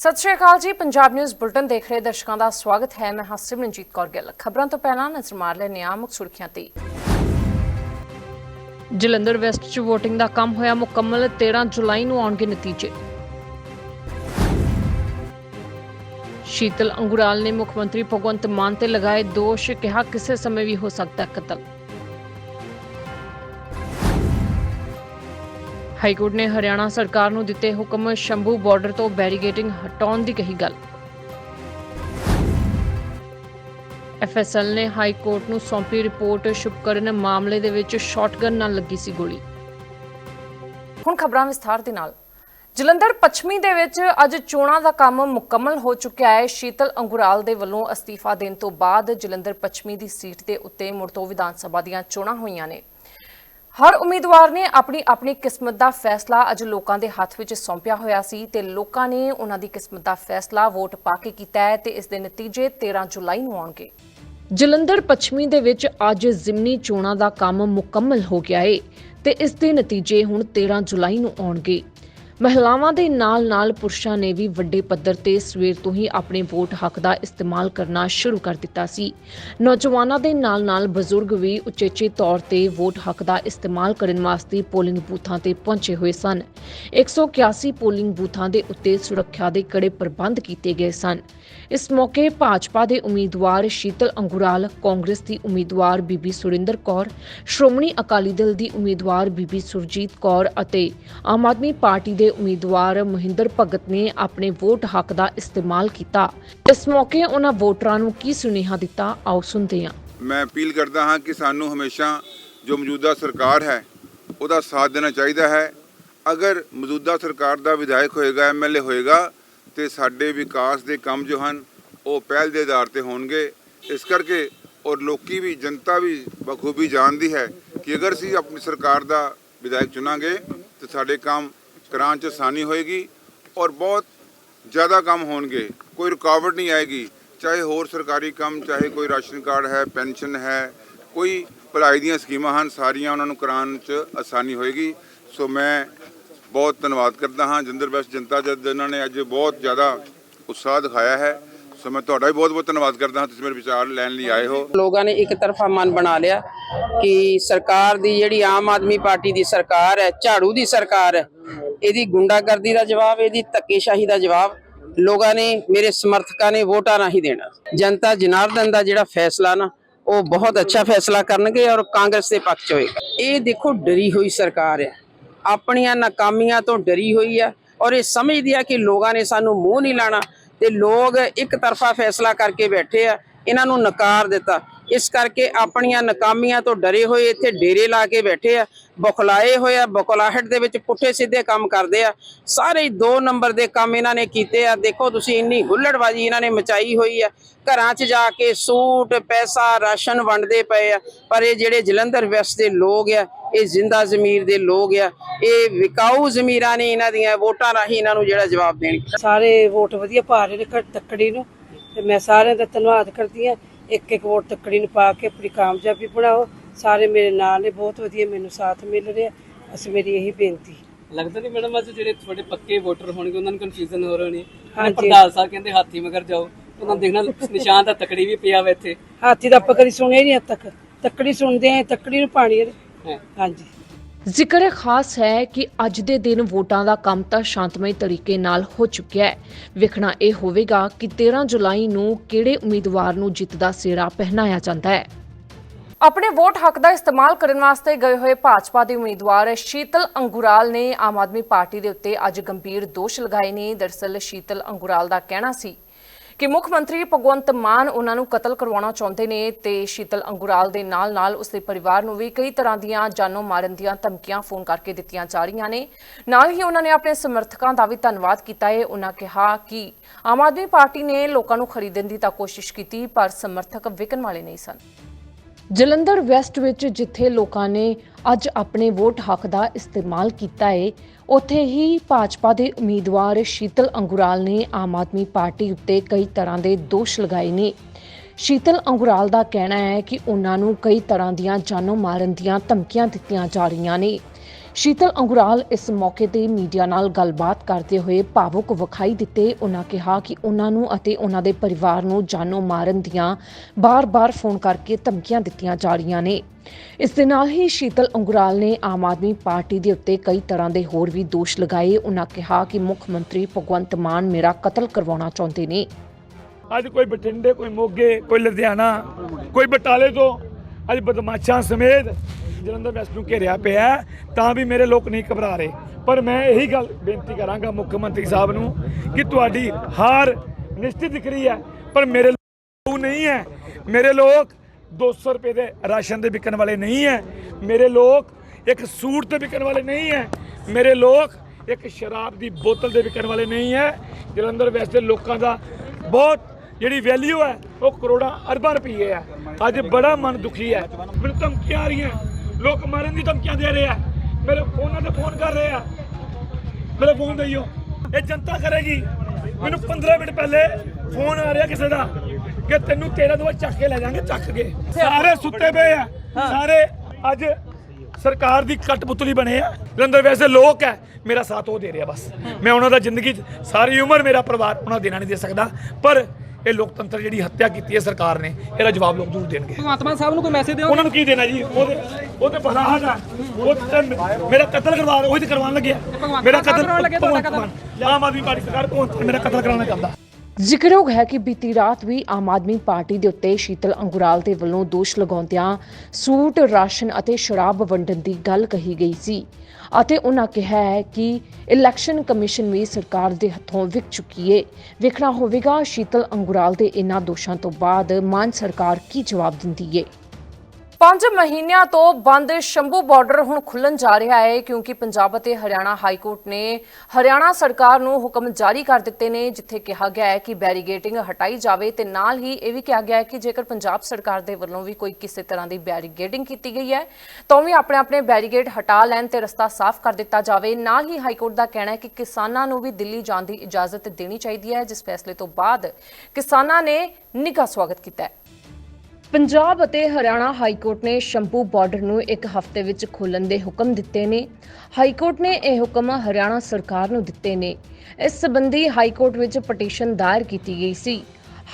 ਸਤਿ ਸ਼੍ਰੀ ਅਕਾਲ ਜੀ, Punjab news bulletin ਦੇਖ ਰਹੇ ਦਰਸ਼ਕਾਂ ਦਾ ਸਵਾਗਤ ਹੈ। ਮੈਂ ਹਾਂ ਸਿਮਰਨਜੀਤ ਕੌਰ ਗਿੱਲ। ਖਬਰਾਂ ਤੋਂ ਪਹਿਲਾਂ ਨਜ਼ਰ ਮਾਰ ਲੈਂਦੇ ਹਾਂ ਮੁੱਖ ਸੁਰਖੀਆਂ ਤੇ। ਜਲੰਧਰ ਵੈਸਟ 'ਚ VOTING ਦਾ ਕੰਮ ਹੋਇਆ ਮੁਕੰਮਲ 13 ਜੁਲਾਈ ਨੂੰ ਆਉਣਗੇ ਨਤੀਜੇ। ਸ਼ੀਤਲ ਅੰਗੁਰਾਲ ਨੇ ਮੁੱਖ ਮੰਤਰੀ ਭਗਵੰਤ ਮਾਨ ਤੇ ਲਗਾਏ ਦੋਸ਼, ਕਿਹਾ ਕਿਸੇ ਸਮੇਂ ਵੀ ਹੋ ਸਕਦਾ ਕਤਲ। ਹਾਈਕੋਰਟ ਨੇ ਹਰਿਆਣਾ ਸਰਕਾਰ ਨੂੰ ਦਿੱਤੇ ਹੁਕਮ ਸ਼ੰਭੂ ਬਾਰਡਰ ਤੋਂ ਬੈਰੀਗੇਟਿੰਗ ਹਟਾਉਣ ਦੀ ਕਹੀ ਗੱਲ। ਐਫਐਸਐਲ ਨੇ ਹਾਈ ਕੋਰਟ ਨੂੰ ਸੌਂਪੀ ਰਿਪੋਰਟ ਸ਼ੁਭਕਰਨ ਮਾਮਲੇ ਦੇ ਵਿੱਚ ਸ਼ਾਟਗਨ ਨਾਲ ਲੱਗੀ ਸੀ ਗੋਲੀ। ਹੁਣ ਖਬਰਾਂ ਵਿਸਥਾਰ ਦੇ ਨਾਲ। ਜਲੰਧਰ ਪੱਛਮੀ ਦੇ ਵਿੱਚ ਅੱਜ ਚੋਣਾਂ ਦਾ ਕੰਮ ਮੁਕੰਮਲ ਹੋ ਚੁੱਕਿਆ ਹੈ। ਸ਼ੀਤਲ ਅੰਗੁਰਾਲ ਦੇ ਵੱਲੋਂ ਅਸਤੀਫਾ ਦੇਣ ਤੋਂ ਬਾਅਦ ਜਲੰਧਰ ਪੱਛਮੀ ਦੀ ਸੀਟ ਦੇ ਉੱਤੇ ਮੁੜ ਤੋਂ ਵਿਧਾਨ ਸਭਾ ਦੀਆਂ ਚੋਣਾਂ ਹੋਈਆਂ ਨੇ। ਹਰ ਉਮੀਦਵਾਰ ਨੇ ਆਪਣੀ ਆਪਣੀ ਕਿਸਮਤ ਦਾ ਫੈਸਲਾ ਅੱਜ ਲੋਕਾਂ ਦੇ ਹੱਥ ਵਿੱਚ ਸੌਂਪਿਆ ਹੋਇਆ ਸੀ ਤੇ ਲੋਕਾਂ ਨੇ ਉਹਨਾਂ ਦੀ ਕਿਸਮਤ ਦਾ ਫੈਸਲਾ ਵੋਟ ਪਾ ਕੇ ਕੀਤਾ ਹੈ ਤੇ ਇਸ ਦੇ ਨਤੀਜੇ 13 ਜੁਲਾਈ ਨੂੰ ਆਉਣਗੇ। ਜਲੰਧਰ ਪੱਛਮੀ ਦੇ ਵਿੱਚ ਅੱਜ ਜ਼ਿਮਨੀ ਚੋਣਾਂ ਦਾ ਕੰਮ ਮੁਕੰਮਲ ਹੋ ਗਿਆ ਏ ਤੇ ਇਸ ਦੇ ਨਤੀਜੇ ਹੁਣ 13 ਜੁਲਾਈ ਨੂੰ ਆਉਣਗੇ। ਮਹਿਲਾਵਾਂ ਦੇ ਨਾਲ-ਨਾਲ ਪੁਰਸ਼ਾਂ ਨੇ ਵੀ ਵੱਡੇ ਪੱਧਰ ਤੇ ਸਵੇਰ ਤੋਂ ਹੀ ਆਪਣੇ ਵੋਟ ਹੱਕ ਦਾ ਇਸਤੇਮਾਲ ਕਰਨਾ ਸ਼ੁਰੂ ਕਰ ਦਿੱਤਾ ਸੀ। ਨੌਜਵਾਨਾਂ ਦੇ ਨਾਲ-ਨਾਲ ਬਜ਼ੁਰਗ ਵੀ ਉਚੇਚੇ ਤੌਰ ਤੇ ਵੋਟ ਹੱਕ ਦਾ ਇਸਤੇਮਾਲ ਕਰਨ ਵਾਸਤੇ ਪੋਲਿੰਗ ਬੂਥਾਂ ਤੇ ਪਹੁੰਚੇ ਹੋਏ ਸਨ। 181 ਪੋਲਿੰਗ ਬੂਥਾਂ ਦੇ ਉੱਤੇ ਸੁਰੱਖਿਆ ਦੇ ਕੜੇ ਪ੍ਰਬੰਧ ਕੀਤੇ ਗਏ ਸਨ। ਇਸ ਮੌਕੇ ਭਾਜਪਾ ਦੇ ਉਮੀਦਵਾਰ ਸ਼ੀਤਲ ਅੰਗੁਰਾਲ, ਕਾਂਗਰਸ ਦੀ ਉਮੀਦਵਾਰ ਬੀਬੀ ਸੁਰਿੰਦਰ ਕੌਰ, ਸ਼੍ਰੋਮਣੀ ਅਕਾਲੀ ਦਲ ਦੀ ਉਮੀਦਵਾਰ ਬੀਬੀ ਸੁਰਜੀਤ ਕੌਰ ਅਤੇ ਆਮ ਆਦਮੀ ਪਾਰਟੀ ਦੇ ਉਮੀਦਵਾਰ ਮਹਿੰਦਰ ਭਗਤ ਨੇ ਆਪਣੇ ਵੋਟ ਹੱਕ ਦਾ ਇਸਤੇਮਾਲ ਕੀਤਾ। ਇਸ ਮੌਕੇ ਉਹਨਾਂ ਵੋਟਰਾਂ ਨੂੰ ਕੀ ਸੁਨੇਹਾ ਦਿੱਤਾ, ਆਓ ਸੁਣਦੇ ਹਾਂ। ਮੈਂ ਅਪੀਲ ਕਰਦਾ ਹਾਂ ਕਿ ਸਾਨੂੰ ਹਮੇਸ਼ਾ ਜੋ ਮੌਜੂਦਾ ਸਰਕਾਰ ਹੈ, ਉਹਦਾ ਸਾਥ ਦੇਣਾ ਚਾਹੀਦਾ ਹੈ। ਅਗਰ ਮੌਜੂਦਾ ਸਰਕਾਰ ਦਾ ਵਿਧਾਇਕ ਹੋਏਗਾ ਐਮਐਲਏ ਹੋਏਗਾ, ਤੇ ਸਾਡੇ ਵਿਕਾਸ ਦੇ ਕੰਮ ਜੋ ਹਨ, ਉਹ ਪਹਿਲ ਦੇ ਆਧਾਰ ਤੇ ਹੋਣਗੇ। ਇਸ ਕਰਕੇ ਔਰ ਲੋਕੀ ਵੀ, ਜਨਤਾ ਵੀ ਬਖੂਬੀ ਜਾਣਦੀ ਹੈ ਕਿ ਅਗਰ ਅਸੀਂ ਆਪਣੀ ਸਰਕਾਰ ਦਾ ਵਿਧਾਇਕ ਚੁਣਾਂਗੇ, ਤੇ ਸਾਡੇ ਕੰਮ ਕਰਾਂ ਚ ਆਸਾਨੀ ਹੋਏਗੀ ਔਰ ਬਹੁਤ ਜ਼ਿਆਦਾ ਕੰਮ ਹੋਣਗੇ। ਕੋਈ ਰੁਕਾਵਟ ਨਹੀਂ ਆਏਗੀ। ਚਾਹੇ ਹੋਰ ਸਰਕਾਰੀ ਕੰਮ, ਚਾਹੇ ਕੋਈ ਰਾਸ਼ਨ ਕਾਰਡ ਹੈ, ਪੈਨਸ਼ਨ ਹੈ, ਕੋਈ ਭਲਾਈ ਦੀਆਂ ਸਕੀਮਾਂ ਹਨ, ਸਾਰੀਆਂ ਉਹਨਾਂ ਨੂੰ ਕਰਾਉਣ 'ਚ ਆਸਾਨੀ ਹੋਏਗੀ। ਸੋ ਮੈਂ ਬਹੁਤ ਧੰਨਵਾਦ ਕਰਦਾ ਹਾਂ। ਜਿੰਦਰ ਵੈਸਟ ਜਨਤਾ ਜਦ ਇਹਨਾਂ ਨੇ ਅੱਜ ਬਹੁਤ ਜ਼ਿਆਦਾ ਉਤਸ਼ਾਹ ਦਿਖਾਇਆ ਹੈ। ਸੋ ਮੈਂ ਤੁਹਾਡਾ ਵੀ ਬਹੁਤ ਬਹੁਤ ਧੰਨਵਾਦ ਕਰਦਾ ਹਾਂ। ਤੁਸੀਂ ਮੇਰੇ ਵਿਚਾਰ ਲੈਣ ਲਈ ਆਏ ਹੋ। ਲੋਕਾਂ ਨੇ ਇੱਕ ਤਰਫਾ ਮਨ ਬਣਾ ਲਿਆ ਕਿ ਸਰਕਾਰ ਦੀ ਜਿਹੜੀ ਆਮ ਆਦਮੀ ਪਾਰਟੀ ਦੀ ਸਰਕਾਰ ਹੈ, ਝਾੜੂ ਦੀ ਸਰਕਾਰ ਹੈ ਇਹਦੀ ਗੁੰਡਾਗਰਦੀ ਦਾ ਜਵਾਬ, ਇਹਦੀ ਧੱਕੇਸ਼ਾਹੀ ਦਾ ਜਵਾਬ ਲੋਕਾਂ ਨੇ, ਮੇਰੇ ਸਮਰਥਕਾਂ ਨੇ ਵੋਟਾਂ ਰਾਹੀਂ ਦੇਣਾ। ਜਨਤਾ ਜਨਾਰਦਨ ਦਾ ਜਿਹੜਾ ਫੈਸਲਾ ਨਾ, ਉਹ ਬਹੁਤ ਅੱਛਾ ਫੈਸਲਾ ਕਰਨਗੇ ਔਰ ਕਾਂਗਰਸ ਦੇ ਪੱਖ 'ਚ ਹੋਏਗਾ। ਇਹ ਦੇਖੋ, ਡਰੀ ਹੋਈ ਸਰਕਾਰ ਹੈ। ਆਪਣੀਆਂ ਨਾਕਾਮੀਆਂ ਤੋਂ ਡਰੀ ਹੋਈ ਹੈ ਔਰ ਇਹ ਸਮਝਦੀ ਆ ਕਿ ਲੋਕਾਂ ਨੇ ਸਾਨੂੰ ਮੂੰਹ ਨਹੀਂ ਲਾਣਾ ਤੇ ਲੋਕ ਇੱਕ ਤਰਫਾ ਫੈਸਲਾ ਕਰਕੇ ਬੈਠੇ ਆ ਇਹਨਾਂ ਨੂੰ ਨਕਾਰ ਦਿੱਤਾ। ਇਸ ਕਰਕੇ ਆਪਣੀਆਂ ਨਾਕਾਮੀਆਂ ਤੋਂ ਡਰੇ ਹੋਏ ਇੱਥੇ ਡੇਰੇ ਲਾ ਕੇ ਬੈਠੇ ਆ, ਬੁਖਲਾਏ ਹੋਏ ਆ, ਬੁਖਲਾਹਟ ਦੇ ਵਿੱਚ ਪੁੱਠੇ ਸਿੱਧੇ ਕੰਮ ਕਰਦੇ ਆ। ਸਾਰੇ ਹੀ ਨੰਬਰ ਦੇ ਕੰਮ ਇਹਨਾਂ ਨੇ ਕੀਤੇ ਆ। ਦੇਖੋ ਤੁਸੀਂ ਇੰਨੀ ਹੁੱਲੜਬਾਜੀ ਇਹਨਾਂ ਨੇ ਮਚਾਈ ਹੋਈ ਆ। ਘਰਾਂ 'ਚ ਜਾ ਕੇ ਸੂਟ, ਪੈਸਾ, ਰਾਸ਼ਨ ਵੰਡਦੇ ਪਏ ਆ। ਪਰ ਇਹ ਜਿਹੜੇ ਜਲੰਧਰ ਵੈਸਟ ਦੇ ਲੋਕ ਆ, ਇਹ ਜ਼ਿੰਦਾ ਜ਼ਮੀਰ ਦੇ ਲੋਕ ਆ। ਇਹ ਵਿਕਾਊ ਜ਼ਮੀਰਾਂ ਨੇ ਇਹਨਾਂ ਦੀਆਂ ਵੋਟਾਂ ਰਾਹੀਂ ਇਹਨਾਂ ਨੂੰ ਜਿਹੜਾ ਜਵਾਬ ਦੇਣਗੇ ਸਾਰੇ ਵੋਟ ਵਧੀਆ ਪਾ ਰਹੇ ਨੇ ਘ- ਤੱਕੜੀ ਨੂੰ। ਤੇ ਮੈਂ ਸਾਰਿਆਂ ਦਾ ਧੰਨਵਾਦ ਕਰਦੀ ਹਾਂ। ਇੱਕ ਇੱਕ ਵੋਟ ਤੱਕੜੀ ਨੂੰ ਪਾ ਕੇ ਆਪਣੀ ਕਾਮਯਾਬੀ ਬਣਾਓ। ਸਾਰੇ ਮੇਰੇ ਨਾਲ ਨੇ ਬਹੁਤ ਵਧੀਆ ਮੈਨੂੰ ਸਾਥ ਮਿਲ ਰਿਹਾ। ਅਸੀਂ ਮੇਰੀ ਇਹੀ ਬੇਨਤੀ। ਲੱਗਦਾ ਨਹੀਂ ਮੈਡਮ ਅੱਜ ਜਿਹੜੇ ਤੁਹਾਡੇ ਪੱਕੇ ਵੋਟਰ ਹੋਣਗੇ ਉਹਨਾਂ ਨੂੰ ਕਨਫਿਊਜ਼ਨ ਹੋ ਰਹੀ ਹੈ। ਪ੍ਰਧਾਨ ਸਾਹਿਬ ਕਹਿੰਦੇ ਹਾਥੀ ਮਗਰ ਜਾਓ। ਉਹਨਾਂ ਦੇਖਣਾ ਨਿਸ਼ਾਨ ਤਾਂ ਤਕੜੀ ਵੀ ਪਿਆ ਵਾ ਇੱਥੇ। ਹਾਥੀ ਦਾ ਆਪਾਂ ਕਦੀ ਸੁਣਿਆ ਹੀ ਨਹੀਂ ਅੱਜ ਤੱਕ। ਤੱਕੜੀ ਸੁਣਦੇ ਆਂ ਤੱਕੜੀ ਨੂੰ ਪਾਣੀ ਹਾਂਜੀ। ਜ਼ਿਕਰ ਖਾਸ ਹੈ ਕਿ ਅੱਜ ਦੇ ਦਿਨ ਵੋਟਾਂ ਦਾ ਕੰਮ ਤਾਂ ਸ਼ਾਂਤਮਈ ਤਰੀਕੇ ਨਾਲ ਹੋ ਚੁੱਕਿਆ ਹੈ। ਵੇਖਣਾ ਇਹ ਹੋਵੇਗਾ ਕਿ 13 ਜੁਲਾਈ ਨੂੰ ਕਿਹੜੇ ਉਮੀਦਵਾਰ ਨੂੰ ਜਿੱਤ ਦਾ ਸਿਹਰਾ ਪਹਿਨਾਇਆ ਜਾਂਦਾ ਹੈ। ਆਪਣੇ ਵੋਟ ਹੱਕ ਦਾ ਇਸਤੇਮਾਲ ਕਰਨ ਵਾਸਤੇ ਗਏ ਹੋਏ ਭਾਜਪਾ ਦੇ ਉਮੀਦਵਾਰ ਸ਼ੀਤਲ ਅੰਗੁਰਾਲ ਨੇ ਆਮ ਆਦਮੀ ਪਾਰਟੀ ਦੇ ਉੱਤੇ ਅੱਜ ਗੰਭੀਰ ਦੋਸ਼ ਲਗਾਏ ਨੇ। ਦਰਸਲ ਸ਼ੀਤਲ ਅੰਗੁਰਾਲ ਦਾ ਕਹਿਣਾ ਸੀ ਕਿ ਮੁੱਖ ਮੰਤਰੀ ਭਗਵੰਤ ਮਾਨ ਉਹਨਾਂ ਨੂੰ ਕਤਲ ਕਰਵਾਉਣਾ ਚਾਹੁੰਦੇ ਨੇ ਤੇ ਸ਼ੀਤਲ ਅੰਗੁਰਾਲ ਦੇ ਨਾਲ-ਨਾਲ ਉਸਦੇ ਪਰਿਵਾਰ ਨੂੰ ਵੀ ਕਈ ਤਰ੍ਹਾਂ ਦੀਆਂ ਜਾਨੋਂ ਮਾਰਨ ਦੀਆਂ ਧਮਕੀਆਂ ਫੋਨ ਕਰਕੇ ਦਿੱਤੀਆਂ ਜਾ ਰਹੀਆਂ ਨੇ। ਨਾਲ ਹੀ ਉਹਨਾਂ ਨੇ ਆਪਣੇ ਸਮਰਥਕਾਂ ਦਾ ਵੀ ਧੰਨਵਾਦ ਕੀਤਾ ਹੈ। ਉਹਨਾਂ ਕਿਹਾ ਕਿ ਆਮ ਆਦਮੀ ਪਾਰਟੀ ਨੇ ਲੋਕਾਂ ਨੂੰ ਖਰੀਦਣ ਦੀ ਤਾਂ ਕੋਸ਼ਿਸ਼ ਕੀਤੀ, ਪਰ ਸਮਰਥਕ ਵਿਕਣ ਵਾਲੇ ਨਹੀਂ ਸਨ। ਜਲੰਧਰ ਵੈਸਟ ਵਿੱਚ ਜਿੱਥੇ ਲੋਕਾਂ ਨੇ ਅੱਜ ਆਪਣੇ ਵੋਟ ਹੱਕ ਦਾ ਇਸਤੇਮਾਲ ਕੀਤਾ ਹੈ ਉੱਥੇ ਹੀ ਭਾਜਪਾ ਦੇ ਉਮੀਦਵਾਰ ਸ਼ੀਤਲ ਅੰਗੁਰਾਲ ਨੇ ਆਮ ਆਦਮੀ ਪਾਰਟੀ ਉੱਤੇ ਕਈ ਤਰ੍ਹਾਂ ਦੇ ਦੋਸ਼ ਲਗਾਏ ਨੇ। ਸ਼ੀਤਲ ਅੰਗੁਰਾਲ ਦਾ ਕਹਿਣਾ ਹੈ ਕਿ ਉਹਨਾਂ ਨੂੰ ਕਈ ਤਰ੍ਹਾਂ ਦੀਆਂ ਜਾਨੋਂ ਮਾਰਨ ਦੀਆਂ ਧਮਕੀਆਂ ਦਿੱਤੀਆਂ ਜਾ ਰਹੀਆਂ ਨੇ। ਸ਼ੀਤਲ ਅੰਗੁਰਾਲ ਇਸ ਮੌਕੇ ਤੇ ਮੀਡੀਆ ਨਾਲ ਗੱਲਬਾਤ ਕਰਦੇ ਹੋਏ ਭਾਵੁਕ ਵਿਖਾਈ ਦਿੱਤੇ। ਉਹਨਾਂ ਕਿਹਾ ਕਿ ਉਹਨਾਂ ਨੂੰ ਅਤੇ ਉਹਨਾਂ ਦੇ ਪਰਿਵਾਰ ਨੂੰ ਜਾਨੋਂ ਮਾਰਨ ਦੀਆਂ ਬਾਰ-ਬਾਰ ਫੋਨ ਕਰਕੇ ਧਮਕੀਆਂ ਦਿੱਤੀਆਂ ਜਾ ਰਹੀਆਂ ਨੇ। ਇਸ ਦੇ ਨਾਲ ਹੀ ਸ਼ੀਤਲ ਅੰਗੁਰਾਲ ਨੇ ਆਮ ਆਦਮੀ ਪਾਰਟੀ ਦੇ ਉੱਤੇ ਕਈ ਤਰ੍ਹਾਂ ਦੇ ਹੋਰ ਵੀ ਦੋਸ਼ ਲਗਾਏ। ਉਹਨਾਂ ਕਿਹਾ ਕਿ ਮੁੱਖ ਮੰਤਰੀ ਭਗਵੰਤ ਮਾਨ ਮੇਰਾ ਕਤਲ ਕਰਵਾਉਣਾ ਚਾਹੁੰਦੇ ਨੇ। ਅੱਜ ਕੋਈ ਬਠਿੰਡੇ, ਕੋਈ ਮੋਗੇ, ਕੋਈ ਲੁਧਿਆਣਾ, ਕੋਈ ਬਟਾਲੇ ਤੋਂ ਅੱਜ ਬਦਮਾਸ਼ਾਂ ਸਮੇਤ ਜਲੰਧਰ ਵੈਸਟ ਨੂੰ ਘੇਰਿਆ ਪਿਆ ਤਾਂ ਵੀ ਮੇਰੇ ਲੋਕ ਨਹੀਂ ਘਬਰਾ ਰਹੇ। ਪਰ ਮੈਂ ਇਹੀ ਗੱਲ ਬੇਨਤੀ ਕਰਾਂਗਾ ਮੁੱਖ ਮੰਤਰੀ ਸਾਹਿਬ ਨੂੰ ਕਿ ਤੁਹਾਡੀ ਹਾਰ ਨਿਸ਼ਚਿਤ ਦਿਖ ਰਹੀ ਹੈ, ਪਰ ਮੇਰੇ ਲੋਕ ਨਹੀਂ ਹੈ। ਮੇਰੇ ਲੋਕ 200 ਰੁਪਏ ਦੇ ਰਾਸ਼ਨ ਦੇ ਵਿਕਣ ਵਾਲੇ ਨਹੀਂ ਹੈ। ਮੇਰੇ ਲੋਕ ਇੱਕ ਸੂਟ ਤੇ ਵਿਕਣ ਵਾਲੇ ਨਹੀਂ ਹੈ। ਮੇਰੇ ਲੋਕ ਇੱਕ ਸ਼ਰਾਬ ਦੀ ਬੋਤਲ ਦੇ ਵਿਕਣ ਵਾਲੇ ਨਹੀਂ ਹੈ। ਜਲੰਧਰ ਵੈਸਟ ਦੇ ਲੋਕਾਂ ਦਾ ਬਹੁਤ ਜਿਹੜੀ ਵੈਲਿਊ ਹੈ, ਉਹ ਕਰੋੜਾਂ ਅਰਬਾਂ ਰੁਪਏ ਹੈ। ਅੱਜ ਬੜਾ ਮਨ ਦੁਖੀ ਹੈ। ਮੈਨੂੰ ਧਮਕੀਆਂ ਆ ਰਹੀਆਂ। ਲੋਕ ਮਾਰਨ ਦੀ ਧਮਕੀਆਂ ਦੇ ਰਹੇ ਆ। ਮੇਰੇ ਫੋਨਾਂ ਤੇ ਫੋਨ ਕਰ ਰਹੇ ਆ। ਮੇਰੇ ਫੋਨ ਦਈਓ। ਇਹ ਜਨਤਾ ਕਰੇਗੀ। ਮੈਨੂੰ 15 ਮਿੰਟ ਪਹਿਲੇ ਫੋਨ ਆ ਰਿਹਾ ਕਿਸੇ ਦਾ ਕਿ ਤੈਨੂੰ ਤੇਰਾ ਦਵਾ ਚੱਕ ਕੇ ਲੈ ਜਾਾਂਗੇ ਚੱਕ ਕੇ। ਸਾਰੇ ਸੁੱਤੇ ਪਏ ਆ। ਸਾਰੇ ਅੱਜ ਸਰਕਾਰ ਦੀ ਕਟਪੁਤਲੀ ਬਣੇ ਆ। ਜਲੰਧਰ ਵੈਸੇ ਲੋਕ ਹੈ ਮੇਰਾ ਸਾਥ ਉਹ ਦੇ ਰਿਹਾ ਬਸ। ਮੈਂ ਉਹਨਾਂ ਦਾ ਜ਼ਿੰਦਗੀ ਸਾਰੀ ਉਮਰ ਮੇਰਾ ਪਰਿਵਾਰ ਉਹਨਾਂ ਦੇਣਾ ਨਹੀਂ ਦੇ ਸਕਦਾ। ਪਰ ਇਹ ਲੋਕਤੰਤਰ ਜਿਹੜੀ ਹੱਤਿਆ ਕੀਤੀ ਹੈ ਸਰਕਾਰ ਨੇ ਇਹਦਾ ਜਵਾਬ ਲੋਕ ਜ਼ਰੂਰ ਦੇਣਗੇ। ਭਗਵੰਤ ਮਾਨ ਸਾਹਿਬ ਨੂੰ ਕੋਈ ਮੈਸੇਜ ਦਿਓ ਉਹਨਾਂ ਨੂੰ ਕੀ ਦੇਣਾ ਜੀ? ਉਹਦੇ ਉਹ ਤੇ ਫਸਾਦ ਆ ਉਹ ਤੇ ਮੇਰਾ ਕਤਲ ਕਰਵਾ ਉਹੀ ਤੇ ਕਰਵਾਉਣ ਲੱਗਿਆ ਮੇਰਾ ਕਤਲ। ਆਮ ਆਦਮੀ ਪਾਰਟੀ ਸਰਕਾਰ ਭਗਵੰਤ ਮੇਰਾ ਕਤਲ ਕਰਾਉਣਾ ਚਾਹੁੰਦਾ। ਜ਼ਿਕਰਯੋਗ ਹੈ ਕਿ ਬੀਤੀ ਰਾਤ ਵੀ ਆਮ ਆਦਮੀ ਪਾਰਟੀ ਦੇ ਉੱਤੇ ਸ਼ੀਤਲ ਅੰਗੁਰਾਲ ਦੇ ਵੱਲੋਂ ਦੋਸ਼ ਲਗਾਉਂਦਿਆਂ ਸੂਟ, ਰਾਸ਼ਨ ਅਤੇ ਸ਼ਰਾਬ ਵੰਡਣ ਦੀ ਗੱਲ ਕਹੀ ਗਈ ਸੀ ਅਤੇ ਉਹਨਾਂ ਕਿਹਾ ਹੈ ਕਿ ਇਲੈਕਸ਼ਨ ਕਮਿਸ਼ਨ ਵੀ ਸਰਕਾਰ ਦੇ ਹੱਥੋਂ ਵਿਕ ਚੁੱਕੀ ਏ। ਵੇਖਣਾ ਹੋਵੇਗਾ ਸ਼ੀਤਲ ਅੰਗੁਰਾਲ ਦੇ ਇਹਨਾਂ ਦੋਸ਼ਾਂ ਤੋਂ ਬਾਅਦ ਮਾਨ ਸਰਕਾਰ ਕੀ ਜਵਾਬ ਦਿੰਦੀ ਏ। ਪੰਜ ਮਹੀਨਿਆਂ ਤੋਂ ਬੰਦ ਸ਼ੰਭੂ ਬਾਰਡਰ ਹੁਣ ਖੁੱਲਣ ਜਾ ਰਿਹਾ ਹੈ, ਕਿਉਂਕਿ ਪੰਜਾਬ ਅਤੇ ਹਰਿਆਣਾ ਹਾਈ ਕੋਰਟ ਨੇ ਹਰਿਆਣਾ ਸਰਕਾਰ ਨੂੰ ਹੁਕਮ ਜਾਰੀ ਕਰ ਦਿੱਤੇ ਨੇ, ਜਿੱਥੇ ਕਿਹਾ ਗਿਆ ਹੈ ਕਿ ਬੈਰੀਗੇਟਿੰਗ ਹਟਾਈ ਜਾਵੇ ਤੇ ਨਾਲ ਹੀ ਇਹ ਵੀ ਕਿਹਾ ਗਿਆ ਹੈ ਕਿ ਜੇਕਰ ਪੰਜਾਬ ਸਰਕਾਰ ਦੇ ਵੱਲੋਂ ਵੀ ਕੋਈ ਕਿਸੇ ਤਰ੍ਹਾਂ ਦੀ ਬੈਰੀਗੇਟਿੰਗ ਕੀਤੀ ਗਈ ਹੈ, ਤਾਂ ਵੀ ਆਪਣੇ ਆਪਣੇ ਬੈਰੀਗੇਟ ਹਟਾ ਲੈਣ ਤੇ ਰਸਤਾ ਸਾਫ਼ ਕਰ ਦਿੱਤਾ ਜਾਵੇ। ਨਾਲ ਹੀ ਹਾਈ ਕੋਰਟ ਦਾ ਕਹਿਣਾ ਹੈ ਕਿ ਕਿਸਾਨਾਂ ਨੂੰ ਵੀ ਦਿੱਲੀ ਜਾਣ ਦੀ ਇਜਾਜ਼ਤ ਦੇਣੀ ਚਾਹੀਦੀ ਹੈ, ਜਿਸ ਫੈਸਲੇ ਤੋਂ ਬਾਅਦ ਕਿਸਾਨਾਂ ਨੇ ਨਿੱਘਾ ਸਵਾਗਤ ਕੀਤਾ ਹੈ। ਪੰਜਾਬ ਅਤੇ ਹਰਿਆਣਾ ਹਾਈ ਕੋਰਟ ਨੇ ਸ਼ੰਪੂ ਬਾਰਡਰ ਨੂੰ ਇੱਕ ਹਫ਼ਤੇ ਵਿੱਚ ਖੋਲ੍ਹਣ ਦੇ ਹੁਕਮ ਦਿੱਤੇ ਨੇ। ਹਾਈ ਕੋਰਟ ਨੇ ਇਹ ਹੁਕਮ ਹਰਿਆਣਾ ਸਰਕਾਰ ਨੂੰ ਦਿੱਤੇ ਨੇ। ਇਸ ਸਬੰਧੀ ਹਾਈ ਕੋਰਟ ਵਿੱਚ ਪਟੀਸ਼ਨ ਦਾਇਰ ਕੀਤੀ ਗਈ ਸੀ।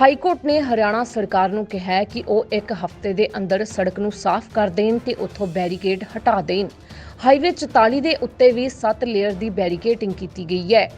ਹਾਈ ਕੋਰਟ ਨੇ ਹਰਿਆਣਾ ਸਰਕਾਰ ਨੂੰ ਕਿਹਾ ਹੈ ਕਿ ਉਹ ਇੱਕ ਹਫ਼ਤੇ ਦੇ ਅੰਦਰ ਸੜਕ ਨੂੰ ਸਾਫ਼ ਕਰ ਦੇਣ ਤੇ ਉੱਥੋਂ ਬੈਰੀਕੇਡ ਹਟਾ ਦੇਣ। ਹਾਈਵੇ 44 ਦੇ ਉੱਤੇ ਵੀ 7 ਲੇਅਰ ਦੀ ਬੈਰੀਕੇਡਿੰਗ ਕੀਤੀ ਗਈ ਹੈ।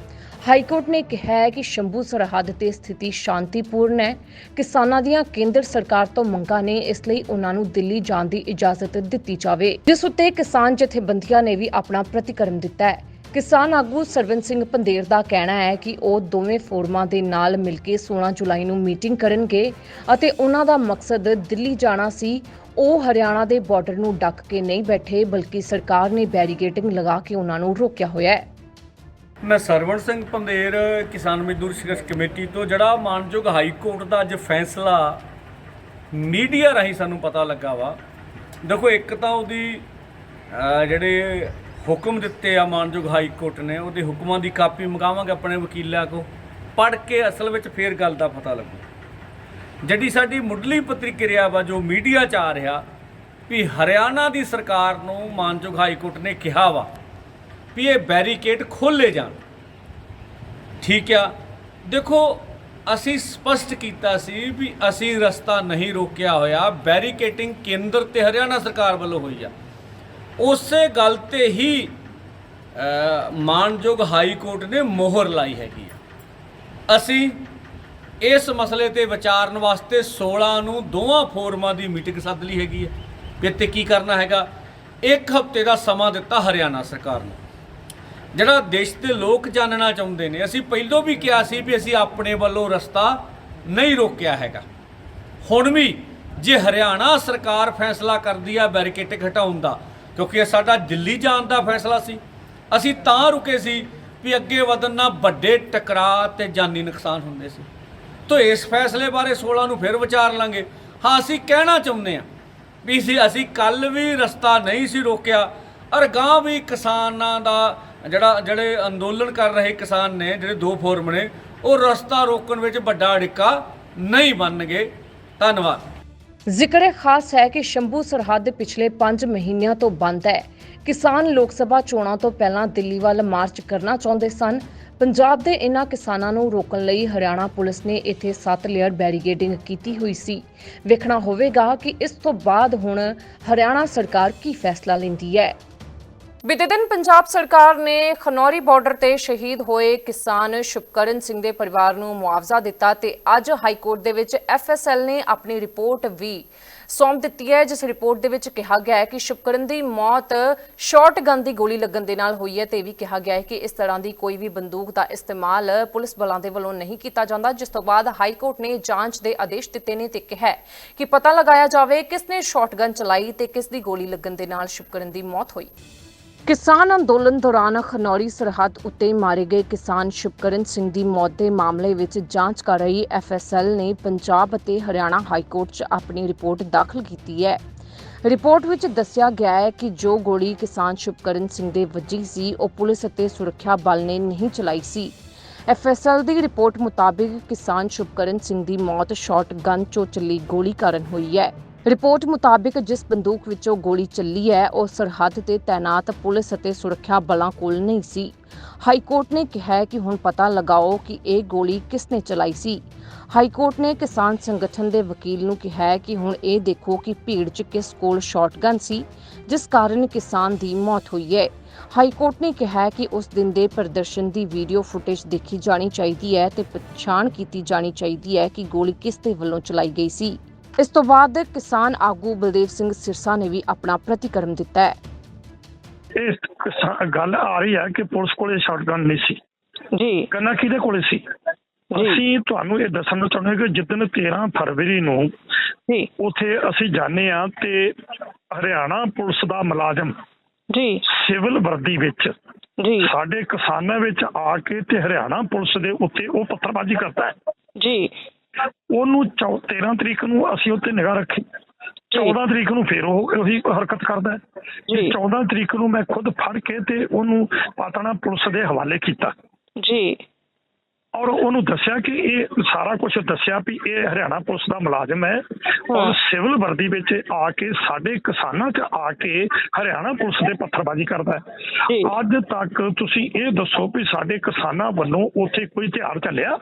ਹਾਈ ਕੋਰਟ ਨੇ ਕਿਹਾ ਹੈ ਕਿ ਸ਼ੰਭੂ ਸਰਹੱਦ ਤੇ ਸਥਿਤੀ ਸ਼ਾਂਤੀਪੂਰਨ ਹੈ। ਕਿਸਾਨਾਂ ਦੀਆਂ ਕੇਂਦਰ ਸਰਕਾਰ ਤੋਂ ਮੰਗਾਂ ਨੇ ਇਸ ਲਈ ਉਹਨਾਂ ਨੂੰ ਦਿੱਲੀ ਜਾਣ ਦੀ ਇਜਾਜ਼ਤ ਦਿੱਤੀ ਜਾਵੇ। ਜਿਸ ਉੱਤੇ ਕਿਸਾਨ ਜਥੇਬੰਦੀਆਂ ਨੇ ਵੀ ਆਪਣਾ ਪ੍ਰਤੀਕਰਮ ਦਿੱਤਾ ਹੈ। ਕਿਸਾਨ ਆਗੂ ਸਰਵਨ ਸਿੰਘ ਪੰਦੇਰ ਦਾ ਕਹਿਣਾ ਹੈ ਕਿ ਉਹ ਦੋਵੇਂ ਫੋਰਮਾਂ ਦੇ ਨਾਲ ਮਿਲ ਕੇ 16 ਜੁਲਾਈ ਨੂੰ ਮੀਟਿੰਗ ਕਰਨਗੇ ਅਤੇ ਉਹਨਾਂ ਦਾ ਮਕਸਦ ਦਿੱਲੀ ਜਾਣਾ ਸੀ। ਉਹ ਹਰਿਆਣਾ ਦੇ ਬਾਰਡਰ ਨੂੰ ਡੱਕ ਕੇ ਨਹੀਂ ਬੈਠੇ, ਬਲਕਿ ਸਰਕਾਰ ਨੇ ਬੈਰੀਕੇਡਿੰਗ ਲਗਾ ਕੇ ਉਹਨਾਂ ਨੂੰ ਰੋਕਿਆ ਹੋਇਆ ਹੈ। ਮੈਂ ਸਰਵਣ ਸਿੰਘ ਪੰਦੇਰ, ਕਿਸਾਨ ਮਜ਼ਦੂਰ ਸੰਘਰਸ਼ ਕਮੇਟੀ ਤੋਂ, ਜਿਹੜਾ ਮਾਨਯੋਗ ਹਾਈ ਕੋਰਟ ਦਾ ਅੱਜ ਫੈਸਲਾ ਮੀਡੀਆ ਰਾਹੀਂ ਸਾਨੂੰ ਪਤਾ ਲੱਗਾ ਵਾ। ਦੇਖੋ, ਇੱਕ ਤਾਂ ਉਹਦੀ ਜਿਹੜੇ ਹੁਕਮ ਦਿੱਤੇ ਆ ਮਾਨਯੋਗ ਹਾਈ ਕੋਰਟ ਨੇ, ਉਹਦੇ ਹੁਕਮਾਂ ਦੀ ਕਾਪੀ ਮੰਗਾਵਾਂਗੇ ਆਪਣੇ ਵਕੀਲਾਂ ਕੋ ਪੜ੍ਹ ਕੇ ਅਸਲ ਵਿੱਚ ਫੇਰ ਗੱਲ ਦਾ ਪਤਾ ਲੱਗੂ। ਜਿਹੜੀ ਸਾਡੀ ਮੁੱਢਲੀ ਪ੍ਰਤੀਕਿਰਿਆ ਵਾ, ਜੋ ਮੀਡੀਆ 'ਚ ਆ ਰਿਹਾ, ਵੀ ਹਰਿਆਣਾ ਦੀ ਸਰਕਾਰ ਨੂੰ ਮਾਨਯੋਗ ਹਾਈ ਕੋਰਟ ਨੇ ਕਿਹਾ ਵਾ ਵੀ ਇਹ ਬੈਰੀਕੇਡ ਖੋਲੇ ਜਾਣ। ਠੀਕ ਆ। ਦੇਖੋ ਅਸੀਂ ਸਪਸ਼ਟ ਕੀਤਾ ਸੀ ਵੀ ਅਸੀਂ ਰਸਤਾ ਨਹੀਂ ਰੋਕਿਆ ਹੋਇਆ। ਬੈਰੀਕੇਟਿੰਗ ਕੇਂਦਰ ਤੇ ਹਰਿਆਣਾ ਸਰਕਾਰ ਵੱਲੋਂ ਹੋਈ ਆ। ਉਸੇ ਗੱਲ ਤੇ ਹੀ ਅ, ਮਾਨਯੋਗ ਹਾਈ ਕੋਰਟ ਨੇ ਮੋਹਰ ਲਾਈ ਹੈਗੀ ਆ। ਅਸੀਂ ਇਸ ਮਸਲੇ ਤੇ ਵਿਚਾਰਨ ਵਾਸਤੇ 16 ਨੂੰ ਦੋਵਾਂ ਫੋਰਮਾਂ ਦੀ ਮੀਟਿੰਗ ਸੱਦ ਲਈ ਹੈਗੀ ਹੈ ਵੀ ਇੱਥੇ ਕੀ ਕਰਨਾ ਹੈਗਾ? ਇੱਕ ਹਫ਼ਤੇ ਦਾ ਸਮਾਂ ਦਿੱਤਾ ਹਰਿਆਣਾ ਸਰਕਾਰ ਨੂੰ। ਜਿਹੜਾ ਦੇਸ਼ ਦੇ ਲੋਕ ਜਾਣਨਾ ਚਾਹੁੰਦੇ ਨੇ, ਅਸੀਂ ਪਹਿਲਾਂ ਵੀ ਕਿਹਾ ਸੀ ਵੀ ਅਸੀਂ ਆਪਣੇ ਵੱਲੋਂ ਰਸਤਾ ਨਹੀਂ ਰੋਕਿਆ ਹੈਗਾ। ਹੁਣ ਵੀ ਜੇ ਹਰਿਆਣਾ ਸਰਕਾਰ ਫੈਸਲਾ ਕਰਦੀ ਆ ਬੈਰੀਕੇਟਿੰਗ ਘਟਾਉਣ ਦਾ, ਕਿਉਂਕਿ ਇਹ ਸਾਡਾ ਦਿੱਲੀ ਜਾਣ ਦਾ ਫੈਸਲਾ ਸੀ, ਅਸੀਂ ਤਾਂ ਰੁਕੇ ਸੀ ਵੀ ਅੱਗੇ ਵਧਣ ਨਾਲ ਵੱਡੇ ਟਕਰਾਅ ਤੇ ਜਾਨੀ ਨੁਕਸਾਨ ਹੁੰਦੇ ਸੀ। ਤੋ ਇਸ ਫੈਸਲੇ ਬਾਰੇ 16 ਨੂੰ ਫਿਰ ਵਿਚਾਰ ਲਾਂਗੇ। ਹਾਂ, ਅਸੀਂ ਕਹਿਣਾ ਚਾਹੁੰਦੇ ਆ ਵੀ ਸੀ ਅਸੀਂ ਕੱਲ ਵੀ ਰਸਤਾ ਨਹੀਂ ਸੀ ਰੋਕਿਆ ਔਰ ਗਾਂ ਵੀ ਕਿਸਾਨਾਂ ਦਾ ਜਿਹੜਾ ਜਿਹੜੇ ਅੰਦੋਲਨ ਕਰ ਰਹੇ ਕਿਸਾਨ ਨੇ, ਜਿਹੜੇ ਦੋ ਫੋਰਮ ਨੇ, ਉਹ ਰਸਤਾ ਰੋਕਣ ਵਿੱਚ ਵੱਡਾ ਅੜਿੱਕਾ ਨਹੀਂ ਬਣਨਗੇ। ਧੰਨਵਾਦ। ਜ਼ਿਕਰ ਖਾਸ ਹੈ ਕਿ ਸ਼ੰਭੂ ਸਰਹੱਦ ਪਿਛਲੇ 5 ਮਹੀਨਿਆਂ ਤੋਂ ਬੰਦ ਹੈ। ਕਿਸਾਨ ਲੋਕ ਸਭਾ ਚੋਣਾਂ ਤੋਂ ਪਹਿਲਾਂ ਦਿੱਲੀ ਵੱਲ ਮਾਰਚ ਕਰਨਾ ਚਾਹੁੰਦੇ ਸਨ। ਪੰਜਾਬ ਦੇ ਇਨ੍ਹਾਂ ਕਿਸਾਨਾਂ ਨੂੰ ਰੋਕਣ ਲਈ ਹਰਿਆਣਾ ਪੁਲਿਸ ਨੇ ਇੱਥੇ 7 ਲੇਅਰ ਬੈਰੀਗੇਡਿੰਗ ਕੀਤੀ ਹੋਈ ਸੀ। ਵੇਖਣਾ ਹੋਵੇਗਾ ਕਿ ਇਸ ਤੋਂ ਬਾਅਦ ਹੁਣ ਹਰਿਆਣਾ ਸਰਕਾਰ ਕੀ ਫੈਸਲਾ ਲੈਂਦੀ ਹੈ। ਬੀਤੇ ਦਿਨ ਪੰਜਾਬ ਸਰਕਾਰ ਨੇ ਖਨੌਰੀ ਬਾਰਡਰ ਤੇ ਸ਼ਹੀਦ ਹੋਏ ਕਿਸਾਨ ਸ਼ੁਭਕਰਨ ਸਿੰਘ ਦੇ ਪਰਿਵਾਰ ਨੂੰ ਮੁਆਵਜ਼ਾ ਦਿੱਤਾ ਤੇ ਅੱਜ ਹਾਈ ਕੋਰਟ ਦੇ ਵਿੱਚ ਐਫਐਸਐਲ ਨੇ ਆਪਣੀ ਰਿਪੋਰਟ ਵੀ ਸੌਂਪ ਦਿੱਤੀ ਹੈ, ਜਿਸ ਰਿਪੋਰਟ ਦੇ ਵਿੱਚ ਕਿਹਾ ਗਿਆ ਹੈ ਕਿ ਸ਼ੁਭਕਰਨ ਦੀ ਮੌਤ ਸ਼ਾਰਟ ਗਨ ਦੀ ਗੋਲੀ ਲੱਗਣ ਦੇ ਨਾਲ ਹੋਈ ਹੈ ਤੇ ਇਹ ਵੀ ਕਿਹਾ ਗਿਆ ਹੈ ਕਿ ਇਸ ਤਰ੍ਹਾਂ ਦੀ ਕੋਈ ਵੀ ਬੰਦੂਕ ਦਾ ਇਸਤੇਮਾਲ ਪੁਲਿਸ ਬਲਾਂ ਦੇ ਵੱਲੋਂ ਨਹੀਂ ਕੀਤਾ ਜਾਂਦਾ, ਜਿਸ ਤੋਂ ਬਾਅਦ ਹਾਈ ਕੋਰਟ ਨੇ ਜਾਂਚ ਦੇ ਆਦੇਸ਼ ਦਿੱਤੇ ਨੇ ਤੇ ਕਿਹਾ ਕਿ ਪਤਾ ਲਗਾਇਆ ਜਾਵੇ ਕਿਸ ਨੇ ਸ਼ਾਰਟਗਨ ਚਲਾਈ ਤੇ ਕਿਸ ਦੀ ਗੋਲੀ ਲੱਗਣ ਦੇ ਨਾਲ ਸ਼ੁਭਕਰਨ ਦੀ ਮੌਤ ਹੋਈ। ਕਿਸਾਨ ਅੰਦੋਲਨ ਦੌਰਾਨ ਖਨੌਰੀ ਸਰਹੱਦ ਉੱਤੇ ਮਾਰੇ ਗਏ ਕਿਸਾਨ ਸ਼ੁਭਕਰਨ ਸਿੰਘ ਦੀ ਮੌਤ ਦੇ ਮਾਮਲੇ ਵਿੱਚ ਜਾਂਚ ਕਰ ਰਹੀ ਐਫਐਸਐਲ ਨੇ ਪੰਜਾਬ ਅਤੇ ਹਰਿਆਣਾ ਹਾਈ ਕੋਰਟ 'ਚ ਆਪਣੀ ਰਿਪੋਰਟ ਦਾਖਲ ਕੀਤੀ ਹੈ। ਰਿਪੋਰਟ ਵਿੱਚ ਦੱਸਿਆ ਗਿਆ ਹੈ ਕਿ ਜੋ ਗੋਲੀ ਕਿਸਾਨ ਸ਼ੁਭਕਰਨ ਸਿੰਘ ਦੇ ਵੱਜੀ ਸੀ, ਉਹ ਪੁਲਿਸ ਅਤੇ ਸੁਰੱਖਿਆ ਬਲ ਨੇ ਨਹੀਂ ਚਲਾਈ ਸੀ। ਐਫਐਸਐਲ ਦੀ ਰਿਪੋਰਟ ਮੁਤਾਬਿਕ ਕਿਸਾਨ ਸ਼ੁਭਕਰਨ ਸਿੰਘ ਦੀ ਮੌਤ ਸ਼ਾਟਗਨ 'ਚੋਂ ਚੱਲੀ ਗੋਲੀ ਕਾਰਨ ਹੋਈ ਹੈ। ਰਿਪੋਰਟ ਮੁਤਾਬਿਕ ਜਿਸ ਬੰਦੂਕ ਵਿੱਚੋਂ ਗੋਲੀ ਚੱਲੀ ਹੈ, ਉਹ ਸਰਹੱਦ ਤੇ ਤਾਇਨਾਤ ਪੁਲਿਸ ਅਤੇ ਸੁਰੱਖਿਆ ਬਲਾਂ ਕੋਲ ਨਹੀਂ ਸੀ। ਹਾਈ ਕੋਰਟ ਨੇ ਕਿਹਾ ਕਿ ਹੁਣ ਪਤਾ ਲਗਾਓ ਕਿ ਇਹ ਗੋਲੀ ਕਿਸ ਨੇ ਚਲਾਈ ਸੀ। ਹਾਈ ਕੋਰਟ ਨੇ ਕਿਸਾਨ ਸੰਗਠਨ ਦੇ ਵਕੀਲ ਨੂੰ ਕਿਹਾ ਕਿ ਹੁਣ ਇਹ ਦੇਖੋ ਕਿ ਭੀੜ 'ਚ ਕਿਸ ਕੋਲ ਸ਼ਾਟਗਨ ਸੀ, ਜਿਸ ਕਾਰਨ ਕਿਸਾਨ ਦੀ ਮੌਤ ਹੋਈ ਹੈ। ਹਾਈ ਕੋਰਟ ਨੇ ਕਿਹਾ ਕਿ ਉਸ ਦਿਨ ਦੇ ਪ੍ਰਦਰਸ਼ਨ ਦੀ ਵੀਡੀਓ ਫੁਟੇਜ ਦੇਖੀ ਜਾਣੀ ਚਾਹੀਦੀ ਹੈ ਤੇ ਪਛਾਣ ਕੀਤੀ ਜਾਣੀ ਚਾਹੀਦੀ ਹੈ ਕਿ ਗੋਲੀ ਕਿਸ ਦੇ ਵੱਲੋਂ ਚਲਾਈ ਗਈ ਸੀ। ਇਸ ਤੋਂ ਬਾਅਦ ਕਿਸਾਨ ਆਗੂ ਬਲਦੇਵ ਸਿੰਘ ਸਿਰਸਾ ਨੇ ਵੀ ਆਪਣਾ ਪ੍ਰਤੀਕਰਮ ਦਿੱਤਾ ਹੈ। ਇਹ ਕਿਸਾ- ਗੱਲ ਆ ਰਹੀ ਹੈ ਕਿ ਪੁਲਿਸ ਕੋਲੇ ਸ਼ਾਟਗਨ ਨਹੀਂ ਸੀ। ਜੀ। ਗੰਨਾ ਕਿਹਦੇ ਕੋਲੇ ਸੀ? ਅਸੀਂ ਤੁਹਾਨੂੰ ਇਹ ਦੱਸਣਾ ਚਾਹੁੰਦੇ ਕਿ ਜਿੱਦਣ 13 ਫਰਵਰੀ ਨੂੰ ਜੀ। ਉੱਥੇ ਅਸੀਂ ਜਾਂਦੇ ਆ ਤੇ ਹਰਿਆਣਾ ਪੁਲਿਸ ਦਾ ਮੁਲਾਜ਼ਮ ਜੀ। ਸਿਵਲ ਵਰਦੀ ਵਿੱਚ ਜੀ। ਸਾਡੇ ਕਿਸਾਨਾਂ ਵਿੱਚ ਆ ਕੇ ਤੇ ਹਰਿਆਣਾ ਪੁਲਿਸ ਦੇ ਉੱਤੇ ਉਹ ਪੱਥਰਬਾਜ਼ੀ ਕਰਦਾ ਹੈ। ਜੀ। ਉਹਨੂੰ ਚੌ- 13 ਤਰੀਕ ਨੂੰ ਅਸੀਂ ਉੱਤੇ ਨਿਗਾਹ ਰੱਖੀ। 14 ਤਰੀਕ ਨੂੰ ਫੇਰ ਉਹ ਉਹੀ ਹਰਕਤ ਕਰਦਾ ਹੈ। ਤੇ ਜੀ। 14 ਤਰੀਕ ਨੂੰ ਮੈਂ ਖੁਦ ਫੜ ਕੇ ਤੇ ਉਹਨੂੰ ਪਾਤਣਾ ਪੁਲਿਸ ਦੇ ਹਵਾਲੇ ਕੀਤਾ। ਜੀ। ਔਰ ਉਹਨੂੰ ਦੱਸਿਆ ਕਿ ਇਹ ਸਾਰਾ ਕੁਝ ਦੱਸਿਆ ਵੀ ਇਹ ਹਰਿਆਣਾ ਪੁਲਿਸ ਦਾ ਮੁਲਾਜ਼ਮ ਹੈ। ਔਰ। ਸਿਵਲ ਵਰਦੀ ਵਿੱਚ ਆ ਕੇ ਸਾਡੇ ਕਿਸਾਨਾਂ 'ਚ ਆ ਕੇ ਹਰਿਆਣਾ ਪੁਲਿਸ ਦੇ ਪੱਥਰਬਾਜ਼ੀ ਕਰਦਾ ਹੈ। ਅੱਜ ਤੱਕ ਤੁਸੀਂ ਇਹ ਦੱਸੋ ਵੀ ਸਾਡੇ ਕਿਸਾਨਾਂ ਵੱਲੋਂ ਉੱਥੇ ਕੋਈ ਤਿਉਹਾਰ ਚੱਲਿਆ?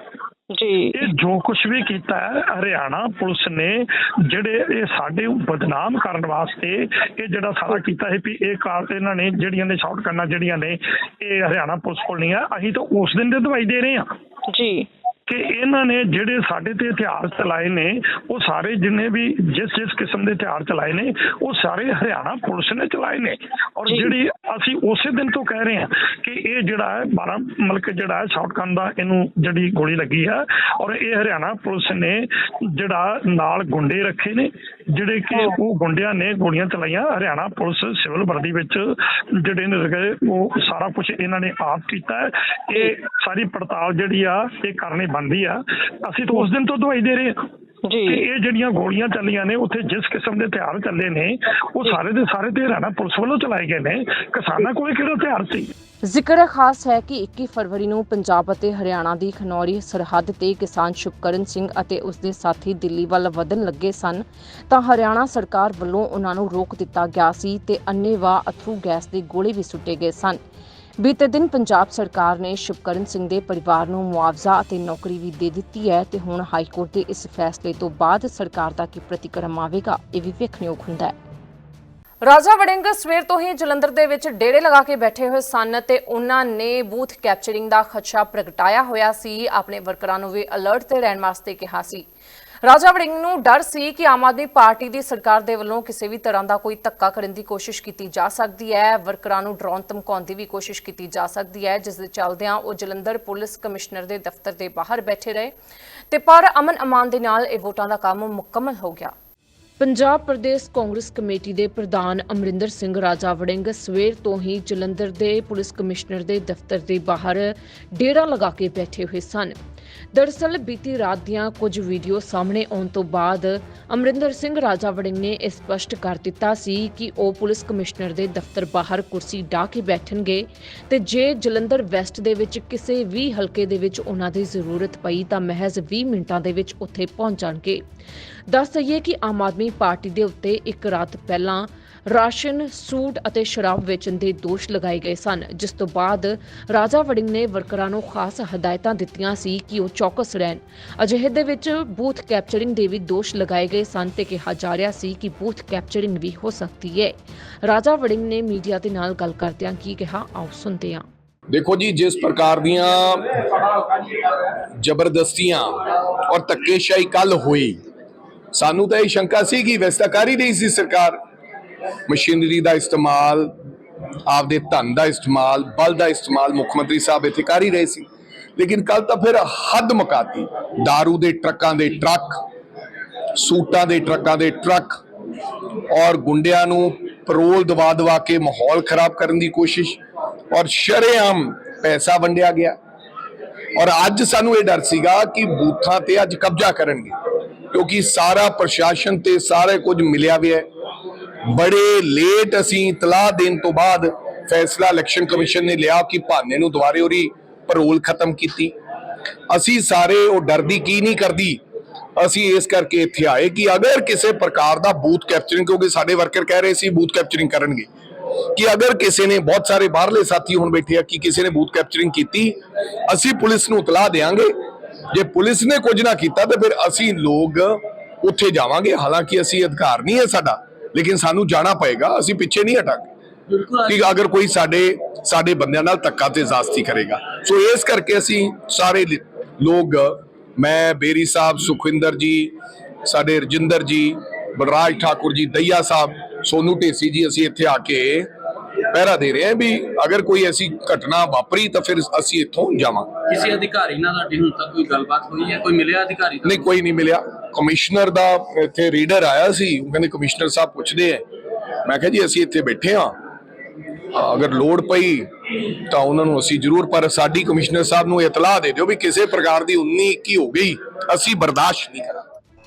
ਜੀ। ਇਹ ਜੋ ਕੁਝ ਵੀ ਕੀਤਾ ਹੈ ਹਰਿਆਣਾ ਪੁਲਿਸ ਨੇ ਜਿਹੜੇ ਇਹ ਸਾਡੇ ਬਦਨਾਮ ਕਰਨ ਵਾਸਤੇ ਇਹ ਜਿਹੜਾ ਸਾਰਾ ਕੀਤਾ ਹੈ ਵੀ ਇਹ ਕਾਰ ਇਹਨਾਂ ਨੇ ਜਿਹੜੀਆਂ ਨੇ ਸ਼ਾਰਟ ਕਰਨਾ ਜਿਹੜੀਆਂ ਨੇ ਇਹ ਹਰਿਆਣਾ ਪੁਲਿਸ ਕੋਲ ਨਹੀਂ ਆ। ਅਸੀਂ ਤਾਂ ਉਸ ਦਿਨ ਦੇ ਦਵਾਈ ਦੇ ਰਹੇ ਹਾਂ। ਜੀ। ਕਿ ਇਹਨਾਂ ਨੇ ਜਿਹੜੇ ਸਾਡੇ ਤੇ ਹਥਿਆਰ ਚਲਾਏ ਨੇ ਉਹ ਸਾਰੇ ਜਿੰਨੇ ਵੀ ਜਿਸ ਜਿਸ ਕਿਸਮ ਦੇ ਹਥਿਆਰ ਚਲਾਏ ਨੇ ਉਹ ਸਾਰੇ ਹਰਿਆਣਾ ਪੁਲਿਸ ਨੇ ਚਲਾਏ ਨੇ ਔਰ। ਜਿਹੜੀ ਅਸੀਂ ਉਸੇ ਦਿਨ ਤੋਂ ਕਹਿ ਰਹੇ ਹਾਂ ਕਿ ਇਹ ਜਿਹੜਾ ਹੈ 12 ਮਲਕ ਜਿਹੜਾ ਹੈ ਸ਼ਾਟਗਨ ਦਾ ਇਹਨੂੰ ਜਿਹੜੀ ਗੋਲੀ ਲੱਗੀ ਹੈ ਔਰ ਇਹ ਹਰਿਆਣਾ ਪੁਲਿਸ ਨੇ ਜਿਹੜਾ ਨਾਲ ਗੁੰਡੇ ਰੱਖੇ ਨੇ ਜਿਹੜੇ ਕਿ ਉਹ ਗੁੰਡਿਆਂ ਨੇ ਗੋਲੀਆਂ ਚਲਾਈਆਂ। ਹਰਿਆਣਾ ਪੁਲਿਸ ਸਿਵਲ ਵਰਦੀ ਵਿੱਚ ਜਿਹੜੇ ਨੇ ਲਗੇ ਉਹ ਸਾਰਾ ਕੁਝ ਇਹਨਾਂ ਨੇ ਆਪ ਕੀਤਾ ਹੈ। ਇਹ ਸਾਰੀ ਪੜਤਾਲ ਜਿਹੜੀ ਆ ਇਹ ਕਰਨੀ ਬਣਦੀ ਆ। ਅਸੀਂ ਤਾਂ ਉਸ ਦਿਨ ਤੋਂ ਦਵਾਈ ਦੇ ਰਹੇ ਹਾਂ। ਜੀ। ਇਹ ਜਿਹੜੀਆਂ ਗੋਲੀਆਂ ਚੱਲੀਆਂ ਨੇ ਉੱਥੇ ਜਿਸ ਕਿਸਮ ਦੇ ਹਥਿਆਰ ਚੱਲੇ ਨੇ ਉਹ ਸਾਰੇ ਦੇ ਸਾਰੇ ਤੇ ਹਰਿਆਣਾ ਪੁਲਿਸ ਵੱਲੋਂ ਚਲਾਏ ਗਏ ਨੇ। ਕਿਸਾਨਾਂ ਕੋਲ ਕਿਹੜਾ ਹਥਿਆਰ ਸੀ? ਜ਼ਿਕਰ ਖਾਸ ਹੈ ਕਿ 21 ਫਰਵਰੀ ਨੂੰ ਪੰਜਾਬ ਅਤੇ ਹਰਿਆਣਾ ਦੀ ਖਨੌਰੀ ਸਰਹੱਦ ਤੇ ਕਿਸਾਨ ਸ਼ੁਭਕਰਨ ਸਿੰਘ ਅਤੇ ਉਸ ਦੇ ਸਾਥੀ ਦਿੱਲੀ ਵੱਲ ਵਧਣ ਲੱਗੇ ਸਨ ਤਾਂ ਹਰਿਆਣਾ ਸਰਕਾਰ ਵੱਲੋਂ ਉਹਨਾਂ ਨੂੰ ਰੋਕ ਦਿੱਤਾ ਗਿਆ ਸੀ ਤੇ ਅੰਨ੍ਹੇਵਾਹ ਅਥਰੂ ਗੈਸ ਦੇ ਗੋਲੇ ਵੀ ਸੁੱਟੇ ਗਏ ਸਨ। ਬੀਤੇ ਦਿਨ ਪੰਜਾਬ ਸਰਕਾਰ ਨੇ ਸ਼ੁਭਕਰਨ ਸਿੰਘ ਦੇ ਪਰਿਵਾਰ ਨੂੰ ਮੁਆਵਜ਼ਾ ਅਤੇ ਨੌਕਰੀ ਵੀ ਦੇ ਦਿੱਤੀ ਹੈ ਤੇ ਹੁਣ ਹਾਈ ਕੋਰਟ ਦੇ ਇਸ ਫੈਸਲੇ ਤੋਂ ਬਾਅਦ ਸਰਕਾਰ ਦਾ ਕੀ ਪ੍ਰਤੀਕਰਮ ਆਵੇਗਾ, ਇਹ ਵੀ ਵੇਖਣਯੋਗ ਹੁੰਦਾ ਹੈ। ਰਾਜਾ ਵੜਿੰਗ ਸਵੇਰ ਤੋਂ ਹੀ ਜਲੰਧਰ ਦੇ ਵਿੱਚ ਡੇਰੇ ਲਗਾ ਕੇ ਬੈਠੇ ਹੋਏ ਸਨ ਤੇ ਉਹਨਾਂ ਨੇ ਬੂਥ ਕੈਪਚਰਿੰਗ ਦਾ ਖਦਸ਼ਾ ਪ੍ਰਗਟਾਇਆ ਹੋਇਆ ਸੀ। ਆਪਣੇ ਵਰਕਰਾਂ ਨੂੰ ਵੀ ਅਲਰਟ ਤੇ ਰਹਿਣ ਵਾਸਤੇ ਕਿਹਾ ਸੀ। ਰਾਜਾ ਵੜਿੰਗ ਨੂੰ ਡਰ ਸੀ ਕਿ ਆਮ ਆਦਮੀ ਪਾਰਟੀ ਦੀ ਸਰਕਾਰ ਦੇ ਵੱਲੋਂ ਕਿਸੇ ਵੀ ਤਰ੍ਹਾਂ ਦਾ ਕੋਈ ਧੱਕਾ ਕਰਨ ਦੀ ਕੋਸ਼ਿਸ਼ ਕੀਤੀ ਜਾ ਸਕਦੀ ਹੈ। ਵਰਕਰਾਂ ਨੂੰ ਡਰਾਉਣ ਧਮਕਾਉਣ ਦੀ ਵੀ ਕੋਸ਼ਿਸ਼ ਕੀਤੀ ਜਾ ਸਕਦੀ ਹੈ, ਜਿਸ ਦੇ ਚੱਲਦਿਆਂ ਉਹ ਜਲੰਧਰ ਪੁਲਿਸ ਕਮਿਸ਼ਨਰ ਦੇ ਦਫ਼ਤਰ ਦੇ ਬਾਹਰ ਬੈਠੇ ਰਹੇ। ਤੇ ਪਰ ਅਮਨ ਅਮਾਨ ਦੇ ਨਾਲ ਇਹ ਵੋਟਾਂ ਦਾ ਕੰਮ ਮੁਕੰਮਲ ਹੋ ਗਿਆ। ਪੰਜਾਬ ਪ੍ਰਦੇਸ਼ ਕਾਂਗਰਸ ਕਮੇਟੀ ਦੇ ਪ੍ਰਧਾਨ ਅਮਰਿੰਦਰ ਸਿੰਘ ਰਾਜਾ ਵੜਿੰਗ ਸਵੇਰ ਤੋਂ ਹੀ ਜਲੰਧਰ ਦੇ ਪੁਲਿਸ ਕਮਿਸ਼ਨਰ ਦੇ ਦਫ਼ਤਰ ਦੇ ਬਾਹਰ ਡੇਰਾ ਲਗਾ ਕੇ ਬੈਠੇ ਹੋਏ ਸਨ। ਦਰਅਸਲ ਬੀਤੀ ਰਾਤ ਦੀਆਂ ਕੁਝ ਵੀਡੀਓ ਸਾਹਮਣੇ ਆਉਣ ਤੋਂ ਬਾਅਦ ਅਮਰਿੰਦਰ ਸਿੰਘ ਰਾਜਾ ਵੜਿੰਗ ਨੇ ਇਹ ਸਪਸ਼ਟ ਕਰ ਦਿੱਤਾ ਸੀ ਕਿ ਉਹ ਪੁਲਿਸ ਕਮਿਸ਼ਨਰ ਦੇ ਦਫ਼ਤਰ ਬਾਹਰ ਕੁਰਸੀ ਢਾ ਕੇ ਬੈਠਣਗੇ ਤੇ ਜੇ ਜਲੰਧਰ ਵੈਸਟ ਦੇ ਵਿੱਚ ਕਿਸੇ ਵੀ ਹਲਕੇ ਦੇ ਵਿੱਚ ਉਹਨਾਂ ਦੀ ਜ਼ਰੂਰਤ ਪਈ ਤਾਂ ਮਹਿਜ਼ 20 ਮਿੰਟਾਂ ਦੇ ਵਿੱਚ ਉੱਥੇ ਪਹੁੰਚ ਜਾਣਗੇ। ਦੱਸ ਦਈਏ ਕਿ ਆਮ ਆਦਮੀ ਪਾਰਟੀ ਦੇ ਉੱਤੇ ਇੱਕ ਰਾਤ ਪਹਿਲਾਂ ਰਾਸ਼ਨ, ਸੂਟ ਅਤੇ ਸ਼ਰਾਬ ਵੇਚਣ ਦੇ ਦੋਸ਼ ਲਗਾਏ ਗਏ ਸਨ, ਜਿਸ ਤੋਂ ਬਾਅਦ ਰਾਜਾ ਵੜਿੰਗ ਨੇ ਵਰਕਰਾਂ ਨੂੰ ਖਾਸ ਹਦਾਇਤਾਂ ਦਿੱਤੀਆਂ ਸੀ ਕਿ ਉਹ ਚੌਕਸ ਰਹਿਣ। ਅਜਿਹੇ ਦੇ ਵਿੱਚ ਬੂਥ ਕੈਪਚਰਿੰਗ ਦੇ ਵੀ ਦੋਸ਼ ਲਗਾਏ ਗਏ ਸਨ ਤੇ ਕਿਹਾ ਜਾ ਰਿਹਾ ਸੀ ਕਿ ਬੂਥ ਕੈਪਚਰਿੰਗ ਵੀ ਹੋ ਸਕਦੀ ਹੈ। ਰਾਜਾ ਵੜਿੰਗ ਨੇ ਮੀਡੀਆ ਦੇ ਨਾਲ ਗੱਲ ਕਰਦਿਆਂ ਕੀ ਕਿਹਾ, ਆਓ ਸੁਣਦੇ ਹਾਂ। ਦੇਖੋ ਜੀ, ਜਿਸ ਪ੍ਰਕਾਰ ਦੀਆਂ ਜ਼ਬਰਦਸਤੀਆਂ ਔਰ ਧੱਕੇਸ਼ਾਹੀ ਕੱਲ ਹੋਈ, ਸਾਨੂੰ ਤਾਂ ਇਹ ਸ਼ੰਕਾ ਸੀ ਕਿ ਵੈਸੇ ਤਾਂ ਸੀ ਸਰਕਾਰ। ਮਸ਼ੀਨਰੀ ਦਾ ਇਸਤੇਮਾਲ, ਆਪਦੇ ਧਨ ਦਾ ਇਸਤੇਮਾਲ, ਬਲ ਦਾ ਇਸਤੇਮਾਲ ਮੁੱਖ ਮੰਤਰੀ ਸਾਹਿਬ ਇੱਥੇ ਕਰ ਹੀ ਰਹੇ ਸੀ। ਲੇਕਿਨ ਕੱਲ ਤਾਂ ਫਿਰ ਹੱਦ ਮੁਕਾਤੀ। दारू ਦੇ ਟਰੱਕਾਂ ਦੇ ਟਰੱਕ, ਸੂਟਾਂ ਦੇ ਟਰੱਕਾਂ ਦੇ ਟਰੱਕ, ਔਰ ਗੁੰਡਿਆਂ ਨੂੰ ਪਰੋਲ ਦਵਾ ਦਵਾ ਕੇ ਮਾਹੌਲ ਖਰਾਬ ਕਰਨ ਦੀ ਕੋਸ਼ਿਸ਼, ਔਰ ਸ਼ਰੇਆਮ ਪੈਸਾ ਵੰਡਿਆ ਗਿਆ। ਔਰ ਅੱਜ ਸਾਨੂੰ ਇਹ ਡਰ ਸੀਗਾ ਕਿ ਬੂਥਾਂ ਤੇ ਅੱਜ ਕਬਜ਼ਾ ਕਰਨਗੇ, ਕਿਉਂਕਿ ਸਾਰਾ ਪ੍ਰਸ਼ਾਸਨ ਤੇ ਸਾਰੇ ਕੁਝ ਮਿਲਿਆ ਹੋਇਆ ਹੈ। ਬੜੇ ਲੇਟ ਅਸੀਂ ਇਤਲਾਹ ਦੇਣ ਤੋਂ ਬਾਅਦ ਫੈਸਲਾ ਇਲੈਕਸ਼ਨ ਕਮਿਸ਼ਨ ਨੇ ਲਿਆ ਕਿ ਭਾਨੇ ਨੂੰ ਦੁਬਾਰੇ ਉਹਦੀ ਪਰੋਲ ਖਤਮ ਕੀਤੀ। ਅਸੀਂ ਸਾਰੇ ਉਹ ਡਰਦੀ ਕੀ ਨਹੀਂ ਕਰਦੀ। ਅਸੀਂ ਇਸ ਕਰਕੇ ਇੱਥੇ ਆਏ ਕਿ ਅਗਰ ਕਿਸੇ ਪ੍ਰਕਾਰ ਦਾ ਬੂਥ ਕੈਪਚਰਿੰਗ ਕਿਉਂਕਿ ਸਾਡੇ ਵਰਕਰ ਕਹਿ ਰਹੇ ਸੀ ਬੂਥ ਕੈਪਚਰਿੰਗ ਕਰਨਗੇ, ਕਿ ਅਗਰ ਕਿਸੇ ਨੇ ਬਹੁਤ ਸਾਰੇ ਬਾਹਰਲੇ ਸਾਥੀ ਹੁਣ ਬੈਠੇ ਆ ਕਿ ਕਿਸੇ ਨੇ ਬੂਥ ਕੈਪਚਰਿੰਗ ਕੀਤੀ, ਅਸੀਂ ਪੁਲਿਸ ਨੂੰ ਇਤਲਾਹ ਦੇਵਾਂਗੇ। ਜੇ ਪੁਲਿਸ ਨੇ ਕੁਝ ਨਾ ਕੀਤਾ, ਤਾਂ ਫਿਰ ਅਸੀਂ ਲੋਕ ਉੱਥੇ ਜਾਵਾਂਗੇ। ਹਾਲਾਂਕਿ ਅਸੀਂ ਅਧਿਕਾਰ ਨਹੀਂ ਹੈ ਸਾਡਾ। ਲੇਕਿਨ ਸਾਨੂੰ ਜਾਣਾ ਪਏਗਾ ਅਸੀਂ ਪਿੱਛੇ ਨਹੀਂ ਹਟਾਂਗੇ। ਕਿ ਅਗਰ ਕੋਈ ਸਾਡੇ ਸਾਡੇ ਬੰਦਿਆਂ ਨਾਲ ਧੱਕਾ ਤੇ ਜ਼ਾਸਤੀ ਕਰੇਗਾ। ਸੋ ਇਸ ਕਰਕੇ ਅਸੀਂ ਸਾਰੇ ਲੋਕ ਮੈਂ ਬੇਰੀ ਸਾਹਿਬ ਸੁਖਵਿੰਦਰ ਜੀ ਸਾਡੇ ਰਜਿੰਦਰ ਜੀ ਬਲਰਾਜ ਠਾਕੁਰ ਜੀ ਦਈਆ ਸਾਹਿਬ ਸੋਨੂ ਢੇਸੀ ਜੀ ਅਸੀਂ ਇੱਥੇ ਆ ਕੇ ਪਹਿਰਾ ਦੇ ਰਹੇ ਹਾਂ ਵੀ ਅਗਰ ਕੋਈ ਐਸੀ ਘਟਨਾ ਵਾਪਰੀ ਤਾਂ ਫਿਰ ਅਸੀਂ ਇੱਥੋਂ ਜਾਵਾਂਗੇ। ਕਿਸੇ ਅਧਿਕਾਰੀ ਨਾਲ ਤੁਹਾਡੀ ਹੁਣ ਤੱਕ ਕੋਈ ਗੱਲਬਾਤ ਹੋਈ ਹੈ? ਕੋਈ ਮਿਲਿਆ ਅਧਿਕਾਰੀ ਨਹੀਂ ਕੋਈ ਨਹੀਂ ਮਿਲਿਆ। ਕਮਿਸ਼ਨਰ ਦਾ ਇੱਥੇ ਰੀਡਰ ਆਇਆ ਸੀ। ਉਹ ਕਹਿੰਦੇ ਕਮਿਸ਼ਨਰ ਸਾਹਿਬ ਪੁੱਛਦੇ ਆ। ਮੈਂ ਕਿਹਾ ਜੀ ਅਸੀਂ ਇੱਥੇ ਬੈਠੇ ਆ ਅਗਰ ਲੋੜ ਪਈ ਤਾਂ ਉਹਨਾਂ ਨੂੰ ਅਸੀਂ ਜ਼ਰੂਰ ਪਰ ਸਾਡੀ ਕਮਿਸ਼ਨਰ ਸਾਹਿਬ ਨੂੰ ਇਤਲਾਹ ਦੇ ਦਿਓ ਵੀ ਕਿਸੇ ਪ੍ਰਕਾਰ ਦੀ 19 21 ਹੋ ਗਈ। ਅਸੀਂ ਬਰਦਾਸ਼ਤ ਨਹੀਂ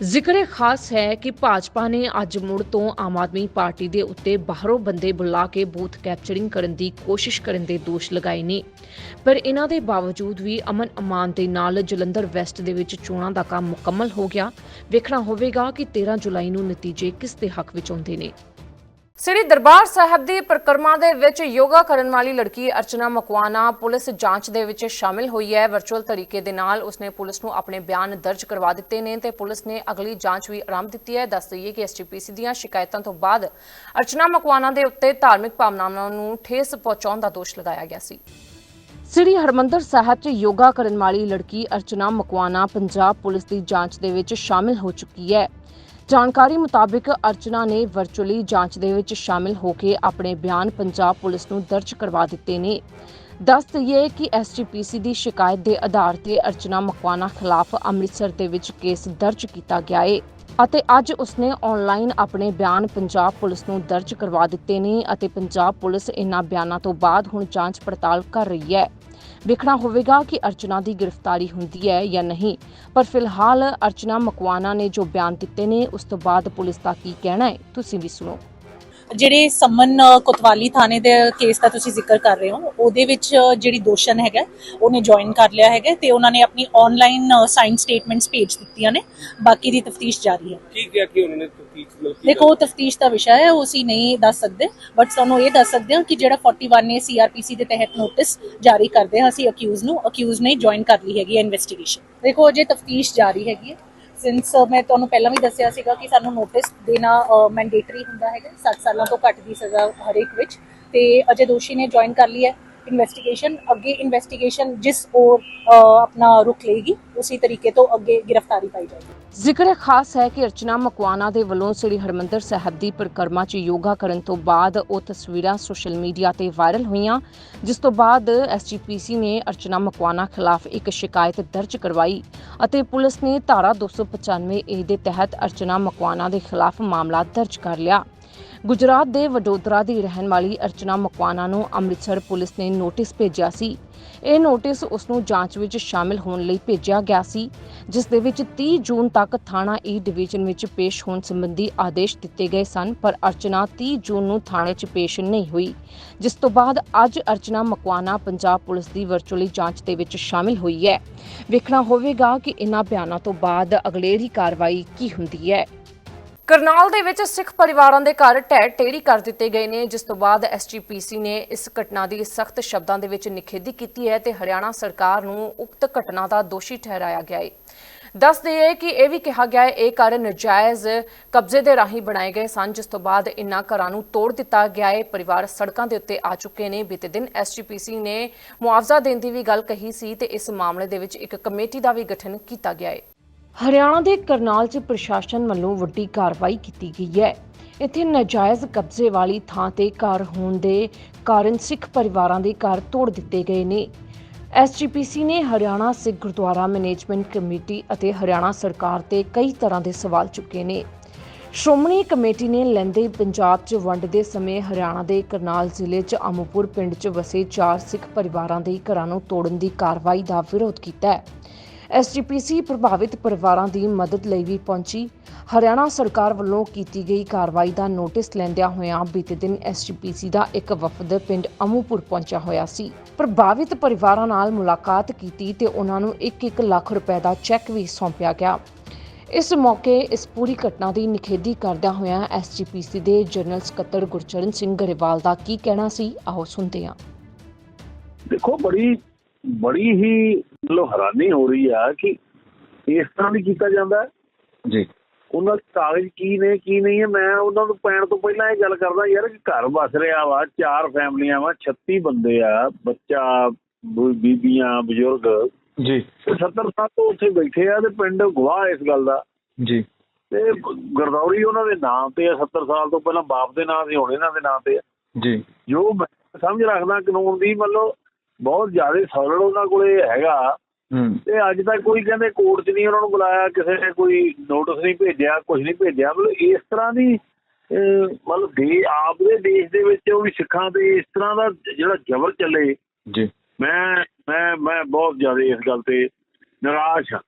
ਜ਼ਿਕਰ ਖਾਸ ਹੈ ਕਿ ਭਾਜਪਾ ਨੇ ਅੱਜ ਮੁੜ ਤੋਂ ਆਮ ਆਦਮੀ ਪਾਰਟੀ ਦੇ ਉੱਤੇ ਬਾਹਰੋਂ ਬੰਦੇ ਬੁਲਾ ਕੇ ਬੂਥ ਕੈਪਚਰਿੰਗ ਕਰਨ ਦੀ ਕੋਸ਼ਿਸ਼ ਕਰਨ ਦੇ ਦੋਸ਼ ਲਗਾਏ ਨੇ। ਪਰ ਇਹਨਾਂ ਦੇ ਬਾਵਜੂਦ ਵੀ ਅਮਨ ਅਮਾਨ ਦੇ ਨਾਲ ਜਲੰਧਰ ਵੈਸਟ ਦੇ ਵਿੱਚ ਚੋਣਾਂ ਦਾ ਕੰਮ ਮੁਕੰਮਲ ਹੋ ਗਿਆ। ਵੇਖਣਾ ਹੋਵੇਗਾ ਕਿ 13 ਜੁਲਾਈ ਨੂੰ ਨਤੀਜੇ ਕਿਸ ਦੇ ਹੱਕ ਵਿੱਚ ਆਉਂਦੇ ਨੇ। ਸ੍ਰੀ ਦਰਬਾਰ ਸਾਹਿਬ ਦੀ ਪ੍ਰਕਰਮਾ ਦੇ ਵਿੱਚ ਯੋਗਾ ਕਰਨ ਵਾਲੀ ਲੜਕੀ ਅਰਚਨਾ ਮਕਵਾਨਾ ਪੁਲਿਸ ਜਾਂਚ ਦੇ ਵਿੱਚ ਸ਼ਾਮਿਲ ਹੋਈ ਹੈ। ਵਰਚੁਅਲ ਤਰੀਕੇ ਦੇ ਨਾਲ ਉਸਨੇ ਪੁਲਿਸ ਨੂੰ ਆਪਣੇ ਬਿਆਨ ਦਰਜ ਕਰਵਾ ਦਿੱਤੇ ਨੇ ਤੇ ਪੁਲਿਸ ਨੇ ਅਗਲੀ ਜਾਂਚ ਵੀ ਆਰੰਭ ਦਿੱਤੀ ਹੈ। ਦੱਸ ਦਈਏ ਕਿ ਐਸਟੀਪੀਸੀ ਦੀਆਂ ਸ਼ਿਕਾਇਤਾਂ ਤੋਂ ਬਾਅਦ ਅਰਚਨਾ ਮਕਵਾਨਾ ਦੇ ਉੱਤੇ ਧਾਰਮਿਕ ਭਾਵਨਾਵਾਂ ਨੂੰ ਠੇਸ ਪਹੁੰਚਾਉਣ ਦਾ ਦੋਸ਼ ਲਗਾਇਆ ਗਿਆ ਸੀ। ਸ੍ਰੀ ਹਰਮੰਦਰ ਸਾਹਿਬ 'ਚ ਯੋਗਾ ਕਰਨ ਵਾਲੀ ਲੜਕੀ ਅਰਚਨਾ ਮਕਵਾਨਾ ਪੰਜਾਬ ਪੁਲਿਸ ਦੀ ਜਾਂਚ ਦੇ ਵਿੱਚ ਸ਼ਾਮਿਲ ਹੋ ਚੁੱਕੀ ਹੈ। ਜਾਣਕਾਰੀ ਮੁਤਾਬਿਕ ਅਰਚਨਾ ਨੇ ਵਰਚੁਅਲੀ ਜਾਂਚ ਦੇ ਵਿੱਚ ਸ਼ਾਮਿਲ ਹੋ ਕੇ ਆਪਣੇ ਬਿਆਨ ਪੰਜਾਬ ਪੁਲਿਸ ਨੂੰ ਦਰਜ ਕਰਵਾ ਦਿੱਤੇ ਨੇ। ਦੱਸ ਦਈਏ ਕਿ ਐਸਜੀਪੀਸੀ ਦੀ ਸ਼ਿਕਾਇਤ ਦੇ ਆਧਾਰ ਤੇ ਅਰਚਨਾ ਮਕਵਾਨਾ ਖਿਲਾਫ ਅੰਮ੍ਰਿਤਸਰ ਦੇ ਵਿੱਚ ਕੇਸ ਦਰਜ ਕੀਤਾ ਗਿਆ ਹੈ ਅਤੇ ਅੱਜ ਉਸਨੇ ਆਨਲਾਈਨ ਆਪਣੇ ਬਿਆਨ ਪੰਜਾਬ ਪੁਲਿਸ ਨੂੰ ਦਰਜ ਕਰਵਾ ਦਿੱਤੇ ਨੇ ਅਤੇ ਪੰਜਾਬ ਪੁਲਿਸ ਇਹਨਾਂ ਬਿਆਨਾਂ ਤੋਂ ਬਾਅਦ ਹੁਣ ਜਾਂਚ ਪੜਤਾਲ ਕਰ ਰਹੀ ਹੈ। ਵੇਖਣਾ ਹੋਵੇਗਾ ਕਿ ਅਰਚਨਾ ਦੀ ਗ੍ਰਿਫਤਾਰੀ ਹੁੰਦੀ ਹੈ ਜਾਂ ਨਹੀਂ। ਪਰ ਫਿਲਹਾਲ ਅਰਚਨਾ ਮਕਵਾਨਾ ਨੇ ਜੋ ਬਿਆਨ ਦਿੱਤੇ ਨੇ ਉਸ ਤੋਂ ਬਾਅਦ ਪੁਲਿਸ ਦਾ ਕੀ ਕਹਿਣਾ ਹੈ ਤੁਸੀਂ ਵੀ ਸੁਣੋ। ਜਿਹੜੇ ਸਮਨ ਕੋਤਵਾਲੀ ਥਾਣੇ ਦੇ ਕੇਸ ਦਾ ਤੁਸੀਂ ਜ਼ਿਕਰ ਕਰ ਰਹੇ ਹੋ ਉਹਦੇ ਵਿੱਚ ਜਿਹੜੀ ਦੋਸ਼ਣ ਹੈਗਾ ਉਹਨੇ ਜੁਆਇਨ ਕਰ ਲਿਆ ਹੈਗਾ ਤੇ ਉਹਨਾਂ ਨੇ ਆਪਣੀ ਆਨਲਾਈਨ ਸਾਈਨ ਸਟੇਟਮੈਂਟਸ ਭੇਜ ਦਿੱਤੀਆਂ ਨੇ ਬਾਕੀ ਦੀ ਤਫਤੀਸ਼ ਜਾਰੀ ਹੈ। ਕੀ ਕਿਹਾ ਕਿ ਉਹਨਾਂ ਨੇ? ਤਫਤੀਸ਼ ਦੇਖੋ, ਉਹ ਤਫਤੀਸ਼ ਦਾ ਵਿਸ਼ਾ ਹੈ, ਉਹ ਅਸੀਂ ਨਹੀਂ ਦੱਸ ਸਕਦੇ ਬਟ ਸਾਨੂੰ ਇਹ ਦੱਸ ਸਕਦੇ ਹਾਂ ਕਿ ਜਿਹੜਾ 41 ਨੇ ਸੀਆਰਪੀਸੀ ਦੇ ਤਹਿਤ ਨੋਟਿਸ ਜਾਰੀ ਕਰਦੇ ਹਾਂ, ਅਸੀਂ ਅਕਿਊਜ਼ ਨੂੰ ਅਕਿਊਜ਼ ਨੇ ਜੁਆਇਨ ਕਰ ਲਈ ਹੈਗੀ ਇਨਵੈਸਟੀਗੇਸ਼ਨ ਦੇਖੋ, ਅਜੇ ਤਫਤੀਸ਼ ਜਾਰੀ ਹੈਗੀ ਹੈ। ਸਿੰਸ ਮੈਂ ਤੁਹਾਨੂੰ ਪਹਿਲਾਂ ਵੀ ਦੱਸਿਆ ਸੀਗਾ ਕਿ ਸਾਨੂੰ ਨੋਟਿਸ ਦੇਣਾ ਮੈਂਡੇਟਰੀ ਹੁੰਦਾ ਹੈਗਾ 60 ਸਾਲਾਂ ਤੋਂ ਘੱਟ ਦੀ ਸਜ਼ਾ ਹਰੇਕ ਵਿੱਚ, ਤੇ ਅਜੇ ਦੋਸ਼ੀ ਨੇ ਜੁਆਇਨ ਕਰ ਲਈ ਹੈ। ਇਨਵੈਸਟੀਗੇਸ਼ਨ ਅੱਗੇ ਇਨਵੈਸਟੀਗੇਸ਼ਨ ਜਿਸ ਔਰ ਆਪਣਾ ਰੁਖ ਲਏਗੀ, ਉਸੇ ਤਰੀਕੇ ਤੋਂ ਅੱਗੇ ਗ੍ਰਿਫਤਾਰੀ ਪਾਈ ਜਾਏਗੀ। ਜ਼ਿਕਰ ਖਾਸ ਹੈ ਕਿ ਅਰਚਨਾ ਮਕਵਾਨਾ ਦੇ ਵੱਲੋਂ ਸ੍ਰੀ ਹਰਮੰਦਰ ਸਾਹਿਬ ਦੀ ਪਰਿਕਰਮਾ 'ਚ ਯੋਗਾ ਕਰਨ ਤੋਂ ਬਾਅਦ ਉਹ ਤਸਵੀਰਾਂ ਸੋਸ਼ਲ ਮੀਡੀਆ ਤੇ ਵਾਇਰਲ ਹੋਈਆਂ, ਜਿਸ ਤੋਂ ਬਾਅਦ ਐਸਜੀਪੀਸੀ ਨੇ ਅਰਚਨਾ ਮਕਵਾਨਾ ਖਿਲਾਫ ਇੱਕ ਸ਼ਿਕਾਇਤ ਦਰਜ ਕਰਵਾਈ ਅਤੇ ਪੁਲਿਸ ਨੇ ਧਾਰਾ 295 ਏ ਦੇ ਤਹਿਤ ਅਰਚਨਾ ਮਕਵਾਨਾ ਦੇ ਖਿਲਾਫ ਮਾਮਲਾ ਦਰਜ ਕਰ ਲਿਆ। ਗੁਜਰਾਤ ਦੇ ਵਡੋਦਰਾ ਦੀ ਰਹਿਣ ਵਾਲੀ ਅਰਚਨਾ ਮਕਵਾਨਾ ਨੂੰ ਅੰਮ੍ਰਿਤਸਰ ਪੁਲਿਸ ਨੇ ਨੋਟਿਸ ਭੇਜਿਆ ਸੀ। ਇਹ ਨੋਟਿਸ ਉਸ ਨੂੰ ਜਾਂਚ ਵਿੱਚ ਸ਼ਾਮਿਲ ਹੋਣ ਲਈ ਭੇਜਿਆ ਗਿਆ ਸੀ, ਜਿਸ ਦੇ ਵਿੱਚ 30 ਜੂਨ ਤੱਕ ਥਾਣਾ ਈ ਡਿਵੀਜ਼ਨ ਵਿੱਚ ਪੇਸ਼ ਹੋਣ ਸੰਬੰਧੀ ਆਦੇਸ਼ ਦਿੱਤੇ ਗਏ ਸਨ, ਪਰ ਅਰਚਨਾ 30 ਜੂਨ ਨੂੰ ਥਾਣੇ 'ਚ ਪੇਸ਼ ਨਹੀਂ ਹੋਈ, ਜਿਸ ਤੋਂ ਬਾਅਦ ਅੱਜ ਅਰਚਨਾ ਮਕਵਾਨਾ ਪੰਜਾਬ ਪੁਲਿਸ ਦੀ ਵਰਚੁਅਲੀ ਜਾਂਚ ਦੇ ਵਿੱਚ ਸ਼ਾਮਿਲ ਹੋਈ ਹੈ। ਵੇਖਣਾ ਹੋਵੇਗਾ ਕਿ ਇਨ੍ਹਾਂ ਬਿਆਨਾਂ ਤੋਂ ਬਾਅਦ ਅਗਲੇਰੀ ਕਾਰਵਾਈ ਕੀ ਹੁੰਦੀ ਹੈ। ਕਰਨਾਲ ਦੇ ਵਿੱਚ ਸਿੱਖ ਪਰਿਵਾਰਾਂ ਦੇ ਘਰ ਢਹਿ ਢੇਰੀ ਕਰ ਦਿੱਤੇ ਗਏ ਨੇ, ਜਿਸ ਤੋਂ ਬਾਅਦ ਐਸਜੀਪੀਸੀ ਨੇ ਇਸ ਘਟਨਾ ਦੀ ਸਖਤ ਸ਼ਬਦਾਂ ਦੇ ਵਿੱਚ ਨਿਖੇਧੀ ਕੀਤੀ ਹੈ ਤੇ ਹਰਿਆਣਾ ਸਰਕਾਰ ਨੂੰ ਉਕਤ ਘਟਨਾ ਦਾ ਦੋਸ਼ੀ ਠਹਿਰਾਇਆ ਗਿਆ ਹੈ। ਦੱਸ ਦਈਏ ਕਿ ਇਹ ਵੀ ਕਿਹਾ ਗਿਆ ਹੈ, ਇਹ ਘਰ ਨਜਾਇਜ਼ ਕਬਜ਼ੇ ਦੇ ਰਾਹੀਂ ਬਣਾਏ ਗਏ ਸਨ, ਜਿਸ ਤੋਂ ਬਾਅਦ ਇਨ੍ਹਾਂ ਘਰਾਂ ਨੂੰ ਤੋੜ ਦਿੱਤਾ ਗਿਆ ਹੈ। ਪਰਿਵਾਰ ਸੜਕਾਂ ਦੇ ਉੱਤੇ ਆ ਚੁੱਕੇ ਨੇ। ਬੀਤੇ ਦਿਨ ਐਸਜੀਪੀਸੀ ਨੇ ਮੁਆਵਜ਼ਾ ਦੇਣ ਦੀ ਵੀ ਗੱਲ ਕਹੀ ਸੀ ਤੇ ਇਸ ਮਾਮਲੇ ਦੇ ਵਿੱਚ ਇੱਕ ਕਮੇਟੀ ਦਾ ਵੀ ਗਠਨ ਕੀਤਾ ਗਿਆ ਹੈ। ਹਰਿਆਣਾ ਦੇ ਕਰਨਾਲ 'ਚ ਪ੍ਰਸ਼ਾਸਨ ਵੱਲੋਂ ਵੱਡੀ ਕਾਰਵਾਈ ਕੀਤੀ ਗਈ ਹੈ। ਇੱਥੇ ਨਾਜਾਇਜ਼ ਕਬਜ਼ੇ ਵਾਲੀ ਥਾਂ ਤੇ ਘਰ ਹੋਣ ਦੇ ਕਾਰਨ ਸਿੱਖ ਪਰਿਵਾਰਾਂ ਦੇ ਘਰ ਤੋੜ ਦਿੱਤੇ ਗਏ ਨੇ। ਐਸਜੀਪੀਸੀ ਨੇ ਹਰਿਆਣਾ ਸਿੱਖ ਗੁਰਦੁਆਰਾ ਮੈਨੇਜਮੈਂਟ ਕਮੇਟੀ ਅਤੇ ਹਰਿਆਣਾ ਸਰਕਾਰ ਤੇ ਕਈ ਤਰ੍ਹਾਂ ਦੇ ਸਵਾਲ ਚੁੱਕੇ ਨੇ। ਸ਼੍ਰੋਮਣੀ ਕਮੇਟੀ ਨੇ ਲੈਂਦੇ ਪੰਜਾਬ 'ਚ ਵੰਡ ਦੇ ਸਮੇਂ ਹਰਿਆਣਾ ਦੇ ਕਰਨਾਲ ਜ਼ਿਲ੍ਹੇ 'ਚ ਅਮੂਪੁਰ ਪਿੰਡ 'ਚ ਵਸੇ ਚਾਰ ਸਿੱਖ ਪਰਿਵਾਰਾਂ ਦੇ ਘਰਾਂ ਨੂੰ ਤੋੜਨ ਦੀ ਕਾਰਵਾਈ ਦਾ ਵਿਰੋਧ ਕੀਤਾ ਹੈ। ਐਸਜੀਪੀਸੀ ਪ੍ਰਭਾਵਿਤ ਪਰਿਵਾਰਾਂ ਦੀ ਮਦਦ ਲਈ ਵੀ ਪਹੁੰਚੀ। ਹਰਿਆਣਾ ਸਰਕਾਰ ਵੱਲੋਂ ਕੀਤੀ ਗਈ ਕਾਰਵਾਈ ਦਾ ਨੋਟਿਸ ਲੈਂਦਿਆਂ ਹੋਇਆਂ ਬੀਤੇ ਦਿਨ ਐਸਜੀਪੀਸੀ ਦਾ ਇੱਕ ਵਫਦ ਪਿੰਡ ਅਮੂਪੁਰ ਪਹੁੰਚਿਆ ਹੋਇਆ ਸੀ। ਪ੍ਰਭਾਵਿਤ ਪਰਿਵਾਰਾਂ ਨਾਲ ਮੁਲਾਕਾਤ ਕੀਤੀ ਤੇ ਉਹਨਾਂ ਨੂੰ 1-1 ਲੱਖ ਰੁਪਏ ਦਾ ਚੈੱਕ ਵੀ ਸੌਂਪਿਆ ਗਿਆ। ਇਸ ਮੌਕੇ ਇਸ ਪੂਰੀ ਘਟਨਾ ਦੀ ਨਿਖੇਧੀ ਕਰਦਿਆਂ ਹੋਇਆਂ ਐਸਜੀਪੀਸੀ ਦੇ ਜਨਰਲ ਸਕੱਤਰ ਗੁਰਚਰਨ ਸਿੰਘ ਗਰੇਵਾਲ ਦਾ ਕੀ ਕਹਿਣਾ ਸੀ, ਆਓ ਸੁਣਦੇ ਹਾਂ। ਦੇਖੋ, ਬੜੀ ਬੜੀ ਹੀ ਮਤਲਬ ਹੈਰਾਨੀ ਹੋ ਰਹੀ ਆ ਕਿ ਇਸ ਤਰ੍ਹਾਂ ਵੀ ਕੀਤਾ ਜਾਂਦਾ ਜੀ। ਉਹਨਾਂ ਦੇ ਕਾਗਜ਼ ਕੀ ਨੇ ਕੀ ਨਹੀਂ ਹੈ। ਮੈਂ ਉਹਨਾਂ ਨੂੰ ਪੈਣ ਤੋਂ ਪਹਿਲਾਂ ਇਹ ਗੱਲ ਕਰਦਾ ਯਾਰ ਕਿ ਘਰ ਵਸ ਰਿਹਾ ਵਾ ਚਾਰ ਫੈਮਲੀਆਂ ਵਾ 36 ਬੰਦੇ ਆ ਬੱਚਾ ਬੀਬੀਆਂ ਬਜ਼ੁਰਗ। ਜੀ। ਤੇ 70 ਸਾਲ ਤੋਂ ਉੱਥੇ ਬੈਠੇ ਆ ਤੇ ਪਿੰਡ ਗਵਾਹ ਇਸ ਗੱਲ ਦਾ। ਜੀ। ਤੇ ਗਰਦੌਰੀ ਉਹਨਾਂ ਦੇ ਨਾਂ ਤੇ ਆ 70 ਸਾਲ ਤੋਂ ਪਹਿਲਾਂ ਬਾਪ ਦੇ ਨਾਂ ਤੇ ਹੁਣ ਇਹਨਾਂ ਦੇ ਨਾਂ ਤੇ ਆ। ਜੀ। ਜੋ ਮੈਂ ਸਮਝ ਰੱਖਦਾ ਕਾਨੂੰਨ ਦੀ ਮਤਲਬ ਬਹੁਤ ਜ਼ਿਆਦਾ ਸਰਲ ਉਹਨਾਂ ਕੋਲੇ ਹੈਗਾ। ਤੇ ਅੱਜ ਤੱਕ ਕੋਈ ਕਹਿੰਦੇ ਕੋਰਟ 'ਚ ਨਹੀਂ ਉਹਨਾਂ ਨੂੰ ਬੁਲਾਇਆ ਕਿਸੇ ਨੇ ਕੋਈ ਨੋਟਿਸ ਨਹੀਂ ਭੇਜਿਆ ਕੁਝ ਨਹੀਂ ਭੇਜਿਆ। ਮਤਲਬ ਇਸ ਤਰ੍ਹਾਂ ਦੀ ਮਤਲਬ ਦੇ ਆਪ ਦੇ ਦੇਸ਼ ਦੇ ਵਿੱਚ ਉਹ ਵੀ ਸਿੱਖਾਂ ਤੇ ਇਸ ਤਰ੍ਹਾਂ ਦਾ ਜਿਹੜਾ ਜ਼ਬਰ ਚੱਲੇ। ਜੀ। ਮੈਂ ਮੈਂ ਮੈਂ ਬਹੁਤ ਜ਼ਿਆਦਾ ਇਸ ਗੱਲ ਤੇ ਨਿਰਾਸ਼ ਹਾਂ।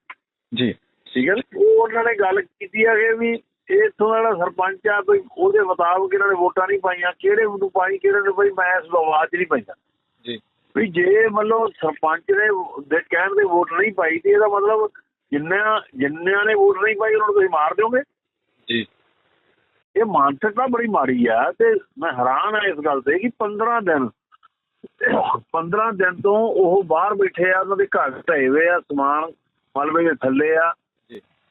ਜੀ। ਠੀਕ ਹੈ? ਉਹ ਉਹਨਾਂ ਨੇ ਗੱਲ ਕੀਤੀ ਹੈ ਕਿ ਵੀ ਇੱਥੋਂ ਜਿਹੜਾ ਸਰਪੰਚ ਆ ਕੋਈ ਉਹਦੇ ਮੁਤਾਬਕ ਇਹਨਾਂ ਨੇ ਵੋਟਾਂ ਨਹੀਂ ਪਾਈਆਂ। ਕਿਹੜੇ ਨੂੰ ਪਾਈ ਕਿਹੜੇ ਨੂੰ ਪਾਈ ਮੈਂ ਇਸ ਆਵਾਜ਼ 'ਚ ਨਹੀਂ ਪਾਈਆਂ ਵੀ ਜੇ ਮਤਲਬ ਸਰਪੰਚ ਨੇ ਦੇ ਕਹਿਣ ਦੇ ਵੋਟ ਨਹੀਂ ਪਾਈ ਤੇ ਇਹਦਾ ਮਤਲਬ ਜਿੰਨਾ ਜਿੰਨਿਆਂ ਨੇ ਵੋਟ ਨਹੀਂ ਪਾਈ ਉਹਨਾਂ ਨੂੰ ਤੁਸੀਂ ਮਾਰ ਦਿਓਗੇ ਜੀ ਇਹ ਮਾਨਸਿਕਤਾ ਬੜੀ ਮਾੜੀ ਆ ਤੇ ਮੈਂ ਹੈਰਾਨ ਆ ਇਸ ਗੱਲ ਤੇ ਕਿ 15 ਦਿਨ 15 ਦਿਨ ਤੋਂ ਉਹ ਬਾਹਰ ਬੈਠੇ ਆ ਉਹਨਾਂ ਦੇ ਘਰ ਢਏ ਹੋਏ ਆ ਸਮਾਨ ਮਲਬੇ ਦੇ ਥੱਲੇ ਆ।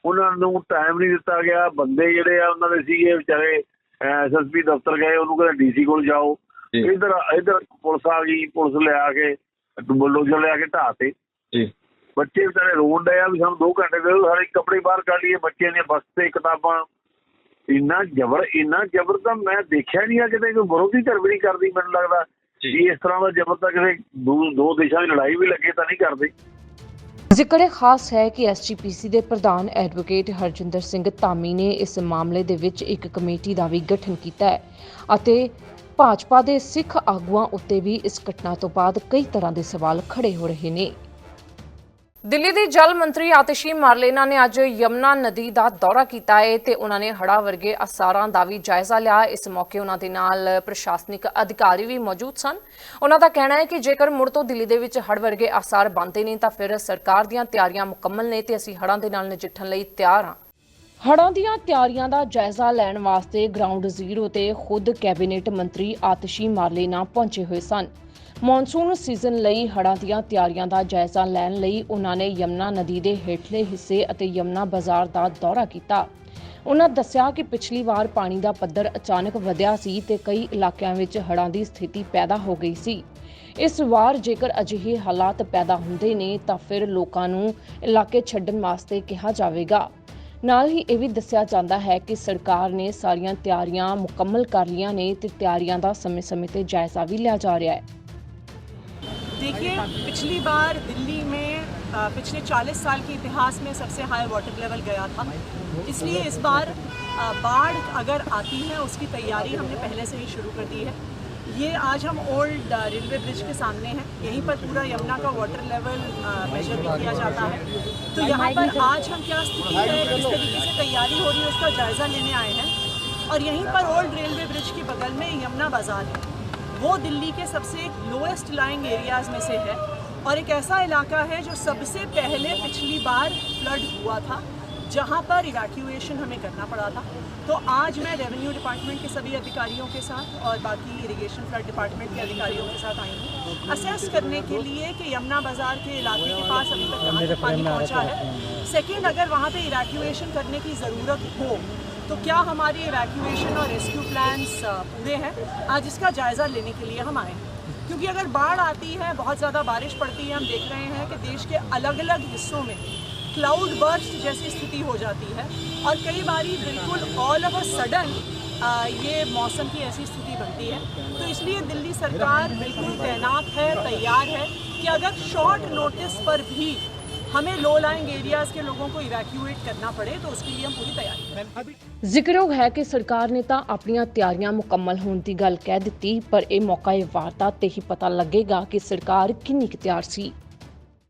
ਉਹਨਾਂ ਨੂੰ ਟਾਈਮ ਨਹੀਂ ਦਿੱਤਾ ਗਿਆ ਬੰਦੇ ਜਿਹੜੇ ਆ ਉਹਨਾਂ ਦੇ ਸੀਗੇ ਵਿਚਾਰੇ ਐਸਐਸਪੀ ਦਫ਼ਤਰ ਗਏ ਉਹਨੂੰ ਕਹਿੰਦੇ ਡੀਸੀ ਕੋਲ ਜਾਓ। ਇਧਰ ਇਧਰ ਪੁਲਿਸ ਆ ਗਈ ਪੁਲਿਸ ਲਿਆ ਕੇ ਬੁਲਡੋਜ਼ਰ ਲਿਆ ਕੇ ਢਾਹ ਤੇ। ਜੀ। ਬੱਚੇ ਵਿਚਾਰੇ ਰੋਣ ਡਏ ਆ ਵੀ ਸਾਨੂੰ 2 ਘੰਟੇ ਦੇ ਸਾਰੇ ਕੱਪੜੇ ਬਾਹਰ ਕੱਢ ਲਈਏ ਬੱਚੇ ਨੇ ਬਸਤੇ ਕਿਤਾਬਾਂ। ਇੰਨਾ ਜ਼ਬਰ ਇੰਨਾ ਜ਼ਬਰ ਤਾਂ ਮੈਂ ਦੇਖਿਆ ਨਹੀਂ ਆ ਕਿਤੇ ਕੋਈ ਵਿਰੋਧੀ ਧਿਰ ਵੀ ਨਹੀਂ ਕਰਦੀ ਮੈਨੂੰ ਲੱਗਦਾ। ਜੀ। ਇਸ ਤਰ੍ਹਾਂ ਦਾ ਜ਼ਬਰ ਤਾਂ ਕਿਤੇ ਦੋ- ਦੋ ਦੇਸ਼ਾਂ ਦੀ ਲੜਾਈ ਵੀ ਲੱਗੇ ਤਾਂ ਨਹੀਂ ਕਰਦੇ। ਜ਼ਿਕਰ ਖਾਸ ਹੈ ਕਿ ਐਸਜੀਪੀਸੀ ਦੇ ਪ੍ਰਧਾਨ ਐਡਵੋਕੇਟ ਹਰਜਿੰਦਰ ਸਿੰਘ ਧਾਮੀ ਨੇ ਇਸ ਮਾਮਲੇ ਦੇ ਵਿੱਚ ਇੱਕ ਕਮੇਟੀ ਦਾ ਵੀ ਗਠਨ ਕੀਤਾ ਹੈ ਅਤੇ ਭਾਜਪਾ ਦੇ ਸਿੱਖ ਆਗੂਆਂ ਉੱਤੇ ਵੀ ਇਸ ਘਟਨਾ ਤੋਂ ਬਾਅਦ ਕਈ ਤਰ੍ਹਾਂ ਦੇ ਸਵਾਲ ਖੜੇ ਹੋ ਰਹੇ ਨੇ। ਦਿੱਲੀ ਦੇ ਜਲ ਮੰਤਰੀ ਆਤਿਸ਼ੀ ਮਾਰਲੇਨਾ ਨੇ ਅੱਜ ਯਮਨਾ ਨਦੀ ਦਾ ਦੌਰਾ ਕੀਤਾ ਹੈ ਤੇ ਉਹਨਾਂ ਨੇ ਹੜਾ ਵਰਗੇ ਅਸਾਰਾਂ ਦਾ ਵੀ ਜਾਇਜ਼ਾ ਲਿਆ। ਇਸ ਮੌਕੇ ਉਹਨਾਂ ਦੇ ਨਾਲ ਪ੍ਰਸ਼ਾਸਨਿਕ ਅਧਿਕਾਰੀ ਵੀ ਮੌਜੂਦ ਸਨ। ਉਹਨਾਂ ਦਾ ਕਹਿਣਾ ਹੈ ਕਿ ਜੇਕਰ ਮੁੜ ਤੋਂ ਦਿੱਲੀ ਦੇ ਵਿੱਚ ਹੜ ਵਰਗੇ ਅਸਾਰ ਬਣਦੇ ਨੇ ਤਾਂ ਫਿਰ ਸਰਕਾਰ ਦੀਆਂ ਤਿਆਰੀਆਂ ਮੁਕੰਮਲ ਨੇ ਤੇ ਅਸੀਂ ਹੜਾਂ ਦੇ ਨਾਲ ਨਜਿੱਠਣ ਲਈ ਤਿਆਰ ਹਾਂ। ਹੜ੍ਹਾਂ ਦੀਆਂ ਤਿਆਰੀਆਂ ਦਾ ਜਾਇਜ਼ਾ ਲੈਣ ਵਾਸਤੇ ਗਰਾਊਂਡ ਜ਼ੀਰੋ ਤੇ ਖੁਦ ਕੈਬਨਿਟ ਮੰਤਰੀ ਆਤਿਸ਼ੀ ਮਾਰਲੇਨਾ ਪਹੁੰਚੇ ਹੋਏ ਸਨ। ਮੌਨਸੂਨ ਸੀਜ਼ਨ ਲਈ ਹੜ੍ਹਾਂ ਦੀਆਂ ਤਿਆਰੀਆਂ ਦਾ ਜਾਇਜ਼ਾ ਲੈਣ ਲਈ ਉਹਨਾਂ ਨੇ ਯਮਨਾ ਨਦੀ ਦੇ ਹੇਠਲੇ ਹਿੱਸੇ ਅਤੇ ਯਮਨਾ ਬਾਜ਼ਾਰ ਦਾ ਦੌਰਾ ਕੀਤਾ। ਉਹਨਾਂ ਦੱਸਿਆ ਕਿ ਪਿਛਲੀ ਵਾਰ ਪਾਣੀ ਦਾ ਪੱਧਰ ਅਚਾਨਕ ਵਧਿਆ ਸੀ ਤੇ ਕਈ ਇਲਾਕਿਆਂ ਵਿੱਚ ਹੜ੍ਹਾਂ ਦੀ ਸਥਿਤੀ ਪੈਦਾ ਹੋ ਗਈ ਸੀ। ਇਸ ਵਾਰ ਜੇਕਰ ਅਜਿਹੇ ਹਾਲਾਤ ਪੈਦਾ ਹੁੰਦੇ ਨੇ ਤਾਂ ਫਿਰ ਲੋਕਾਂ ਨੂੰ ਇਲਾਕੇ ਛੱਡਣ ਵਾਸਤੇ ਕਿਹਾ ਜਾਵੇਗਾ। ਨਾਲ ਹੀ ਇਹ ਵੀ ਦੱਸਿਆ ਜਾਂਦਾ ਹੈ ਕਿ ਸਰਕਾਰ ਨੇ ਸਾਰੀਆਂ ਤਿਆਰੀਆਂ ਮੁਕੰਮਲ ਕਰ ਲਈਆਂ ਨੇ ਤੇ ਤਿਆਰੀਆਂ ਦਾ ਸਮੇਂ-ਸਮੇਂ ਤੇ ਜਾਇਜ਼ਾ ਵੀ ਲਿਆ ਜਾ ਰਿਹਾ ਹੈ देखिए पिछली बार दिल्ली में अ, पिछले 40 साल के इतिहास में सबसे हाई वाटर लेवल गया था इसलिए इस बार अ, बाढ़ अगर आती है उसकी तैयारी हमने पहले से ही शुरू कर दी है ये आज हम ओल्ड रेलवे ब्रिज के सामने हैं। यहीं पर पूरा यमुना का वाटर लेवल मेजर भी किया जाता है। तो यहाँ पर आज हम क्या स्थिति है किस तरीके से तैयारी हो रही है उसका जायज़ा लेने आए हैं। और यहीं पर ओल्ड रेलवे ब्रिज के बगल में यमुना बाज़ार है। वो दिल्ली के सबसे लोएस्ट लाइंग एरियाज़ में से है। और एक ऐसा इलाका है जो सबसे पहले पिछली बार फ्लड हुआ था जहाँ पर इवैक्यूएशन हमें करना पड़ा था। तो आज मैं रेवेन्यू डिपार्टमेंट के सभी अधिकारियों के साथ और बाकी इरिगेशन फ्लड डिपार्टमेंट के अधिकारियों के साथ आई हूँ। असेस करने के लिए कि यमुना बाज़ार के इलाके के पास अभी तक कहाँ तक पानी पहुँचा है। सेकेंड अगर वहाँ पे इवैक्यूएशन करने की ज़रूरत हो तो क्या हमारे इवैक्यूएशन और रेस्क्यू प्लान्स पूरे हैं? आज इसका जायज़ा लेने के लिए हम आए हैं। क्योंकि अगर बाढ़ आती है, बहुत ज़्यादा बारिश पड़ती है, हम देख रहे हैं कि देश के अलग अलग हिस्सों में क्लाउड बर्स्ट जैसी स्थिति हो जाती है और कई बारी बिल्कुल ऑल ऑफ अ सडन ये मौसम की ऐसी स्थिति बनती है तो इसलिए दिल्ली सरकार बिल्कुल तैनात है तैयार है कि अगर शॉर्ट नोटिस पर भी हमें लो लाइंग एरियाज़ के लोगों को इवैक्यूएट करना पड़े तो उसके लिए हम पूरी तैयारी करें ਜ਼ਿਕਰਯੋਗ ਹੈ ਕਿ ਸਰਕਾਰ ਨੇ ਤਾਂ ਆਪਣੀਆਂ ਤਿਆਰੀਆਂ ਮੁਕੰਮਲ ਹੋਣ ਦੀ ਗੱਲ ਕਹਿ ਦਿੱਤੀ ਪਰ ਇਹ ਮੌਕਾ ਇਹ ਵਾਰਦਾਤ ਤੇ ਹੀ ਪਤਾ ਲੱਗੇਗਾ ਕਿ ਸਰਕਾਰ ਕਿੰਨੀ ਕੁ ਤਿਆਰ ਸੀ